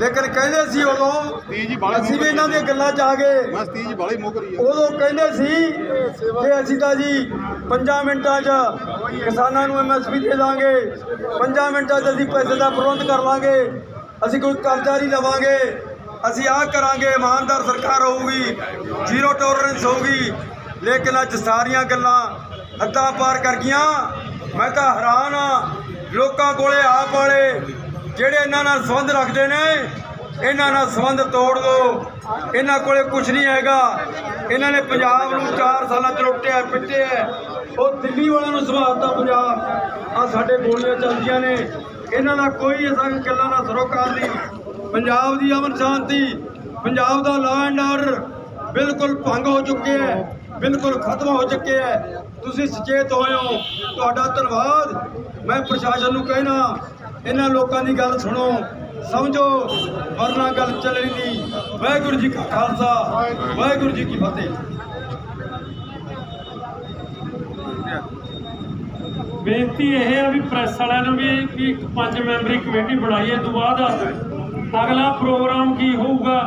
G: ਲੇਕਿਨ ਕਹਿੰਦੇ ਸੀ ਉਦੋਂ, ਅਸੀਂ ਵੀ ਇਹਨਾਂ ਦੀਆਂ ਗੱਲਾਂ ਚ ਆ ਗਏ। ਉਦੋਂ ਕਹਿੰਦੇ ਸੀ ਕਿ ਅਸੀਂ ਤਾਂ ਜੀ 5 ਮਿੰਟਾਂ 'ਚ ਕਿਸਾਨਾਂ ਨੂੰ ਐਮਐਸਪੀ ਦੇ ਦਾਂਗੇ 5 ਮਿੰਟਾਂ 'ਚ ਅਸੀਂ ਪੈਸੇ ਦਾ ਪ੍ਰਬੰਧ ਕਰ ਲਾਂਗੇ, ਅਸੀਂ ਕੋਈ ਕਰਜ਼ਾ ਨਹੀਂ ਲਵਾਂਗੇ। ਅਸੀਂ ਆਹ ਕਰਾਂਗੇ, ਇਮਾਨਦਾਰ ਸਰਕਾਰ ਹੋਊਗੀ, ਜ਼ੀਰੋ ਟੋਲਰੈਂਸ ਹੋਊਗੀ। ਲੇਕਿਨ ਅੱਜ ਸਾਰੀਆਂ ਗੱਲਾਂ ਹੱਦਾਂ ਪਾਰ ਕਰ ਗਈਆਂ। ਮੈਂ ਤਾਂ ਹੈਰਾਨ ਆ ਲੋਕਾਂ ਕੋਲੇ ਆਪ ਵਾਲੇ ਜਿਹੜੇ ਇਹਨਾਂ ਨਾਲ ਸੰਬੰਧ ਰੱਖਦੇ ਨੇ, ਇਹਨਾਂ ਨਾਲ ਸੰਬੰਧ ਤੋੜ ਦਿਓ ਇਹਨਾਂ ਕੋਲੇ ਕੁਝ ਨਹੀਂ ਹੈਗਾ। ਇਹਨਾਂ ਨੇ ਪੰਜਾਬ ਨੂੰ 4 ਸਾਲਾਂ ਚ ਲੁੱਟਿਆ, ਪਿੱਟਿਆ ਉਹ ਦਿੱਲੀ ਵਾਲਿਆਂ ਨੂੰ ਸੰਭਾਲਤਾ ਪੰਜਾਬ। ਆ ਸਾਡੇ ਗੋਲੀਆਂ ਚੱਲਦੀਆਂ ਨੇ। ਇਹਨਾਂ ਦਾ ਕੋਈ ਅਸਾਂ ਗੱਲਾਂ ਦਾ ਸਰੋਕਾਰ ਨਹੀਂ। ਪੰਜਾਬ ਦੀ ਅਮਨ ਸ਼ਾਂਤੀ, ਪੰਜਾਬ ਦਾ ਲਾ ਐਂਡ ਆਰਡਰ ਬਿਲਕੁਲ ਭੰਗ ਹੋ ਚੁੱਕੇ ਹੈ, ਬਿਲਕੁਲ ਖਤਮ ਹੋ ਚੁੱਕੇ ਹੈ। ਤੁਸੀਂ ਸੁਚੇਤ ਹੋਏ ਹੋ। ਤੁਹਾਡਾ ਧੰਨਵਾਦ। ਮੈਂ ਪ੍ਰਸ਼ਾਸਨ ਨੂੰ ਕਹਿਣਾ, ਇਹਨਾਂ ਲੋਕਾਂ ਦੀ ਗੱਲ ਸੁਣੋ। ਸਮਝੋ, ਵਰਨਾ ਗੱਲ ਚੱਲਣੀ ਨਹੀਂ। ਵਾਹਿਗੁਰੂ ਜੀ ਕਾ ਖਾਲਸਾ, ਵਾਹਿਗੁਰੂ ਜੀ ਕੀ ਫਤਿਹ।
A: ਬੇਨਤੀ ਇਹ ਹੈ ਵੀ ਪ੍ਰੈਸ ਵਾਲਿਆਂ ਨੂੰ ਵੀ ਇੱਕ ਪੰਜ ਮੈਂਬਰੀ ਕਮੇਟੀ ਬਣਾਈਏ ਤੋਂ ਬਾਅਦ ਅਗਲਾ ਪ੍ਰੋਗਰਾਮ ਕੀ ਹੋਊਗਾ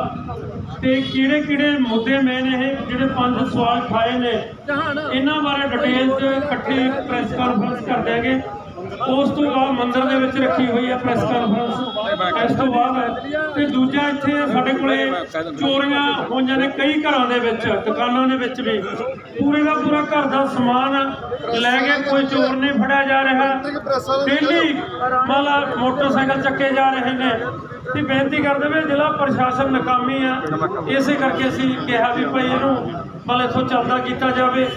A: ਤੇ ਕਿਹੜੇ ਕਿਹੜੇ ਮੁੱਦੇ ਮੇਨ ਇਹ ਜਿਹੜੇ ਪੰਜ ਸਵਾਲ ਖਾਏ ਨੇ? ਇਹਨਾਂ ਬਾਰੇ ਡਿਟੇਲ ਚ ਇਕੱਠੀ ਪ੍ਰੈਸ ਕਾਨਫਰੰਸ ਕਰ ਦਿਆਂਗੇ ਉਸ ਤੋਂ ਬਾਅਦ ਮੰਦਿਰ ਦੇ ਵਿੱਚ ਰੱਖੀ ਹੋਈ ਹੈ ਪ੍ਰੈਸ ਕਾਨਫਰੰਸ ਇਸ ਤੋਂ ਬਾਅਦ ਤੇ ਦੂਜਾ ਇੱਥੇ ਸਾਡੇ ਕੋਲੇ ਚੋਰੀਆਂ ਹੋਈਆਂ ਨੇ ਕਈ ਘਰਾਂ ਦੇ ਵਿੱਚ, ਦੁਕਾਨਾਂ ਦੇ ਵਿੱਚ ਵੀ। ਪੂਰੇ ਦਾ ਪੂਰਾ ਘਰ ਦਾ ਸਮਾਨ ਲੈ ਕੇ ਕੋਈ ਚੋਰ ਨਹੀਂ ਫੜਿਆ ਜਾ ਰਿਹਾ। ਡੇਲੀ ਮਾਲਾ ਮੋਟਰਸਾਈਕਲ ਚੱਕੇ ਜਾ ਰਹੇ ਨੇ। ਤੇ ਬੇਨਤੀ ਕਰਦੇ ਵੀ ਜ਼ਿਲ੍ਹਾ ਪ੍ਰਸ਼ਾਸਨ ਨਾਕਾਮੀ ਆ। ਇਸੇ ਕਰਕੇ ਅਸੀਂ ਕਿਹਾ ਵੀ ਭਾਈ ਇਹਨੂੰ ਮਤਲਬ ਇੱਥੋਂ ਚੱਲਦਾ ਕੀਤਾ ਜਾਵੇ।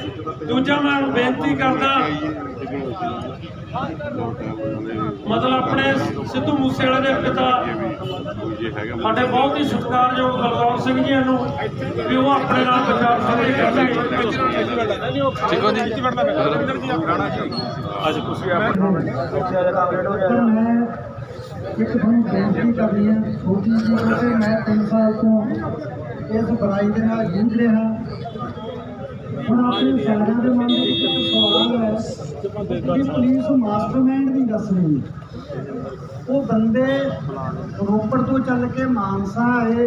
A: ਦੂਜਾ ਮੈਂ ਬੇਨਤੀ ਕਰਦਾ ਮਤਲਬ ਆਪਣੇ ਸਿੱਧੂ ਮੂਸੇਵਾਲੇ ਦੇ ਪਿਤਾ ਸਾਡੇ ਬਹੁਤ ਹੀ ਸਤਿਕਾਰਯੋਗ ਬਲਵੌਰ ਸਿੰਘ ਜੀ ਨੂੰ ਵੀ ਉਹ ਆਪਣੇ ਨਾਲ ਵਿਚਾਰ ਸਾਂਝੇ ਕਰਨਗੇ
H: ਪਰ ਮੈਂ ਇੱਕ ਤੁਹਾਨੂੰ ਬੇਨਤੀ ਕਰਨੀ ਹੈ ਛੋਟੀ ਜਿਹੀ ਕਿ ਮੈਂ 3 ਸਾਲ ਤੋਂ ਇਸ ਬੁਰਾਈ ਦੇ ਨਾਲ ਜੂਝ ਰਿਹਾ। ਹੁਣ ਆਪਣੇ ਸਾਰਿਆਂ ਦੇ ਮਨ ਵਿੱਚ ਹੈ ਕਿ ਪੁਲਿਸ ਮਾਸਟਰਮਾਈਂਡ ਦੀ ਦੱਸ ਰਹੀ ਉਹ ਬੰਦੇ ਰੋਪੜ ਤੋਂ ਚੱਲ ਕੇ ਮਾਨਸਾ ਆਏ।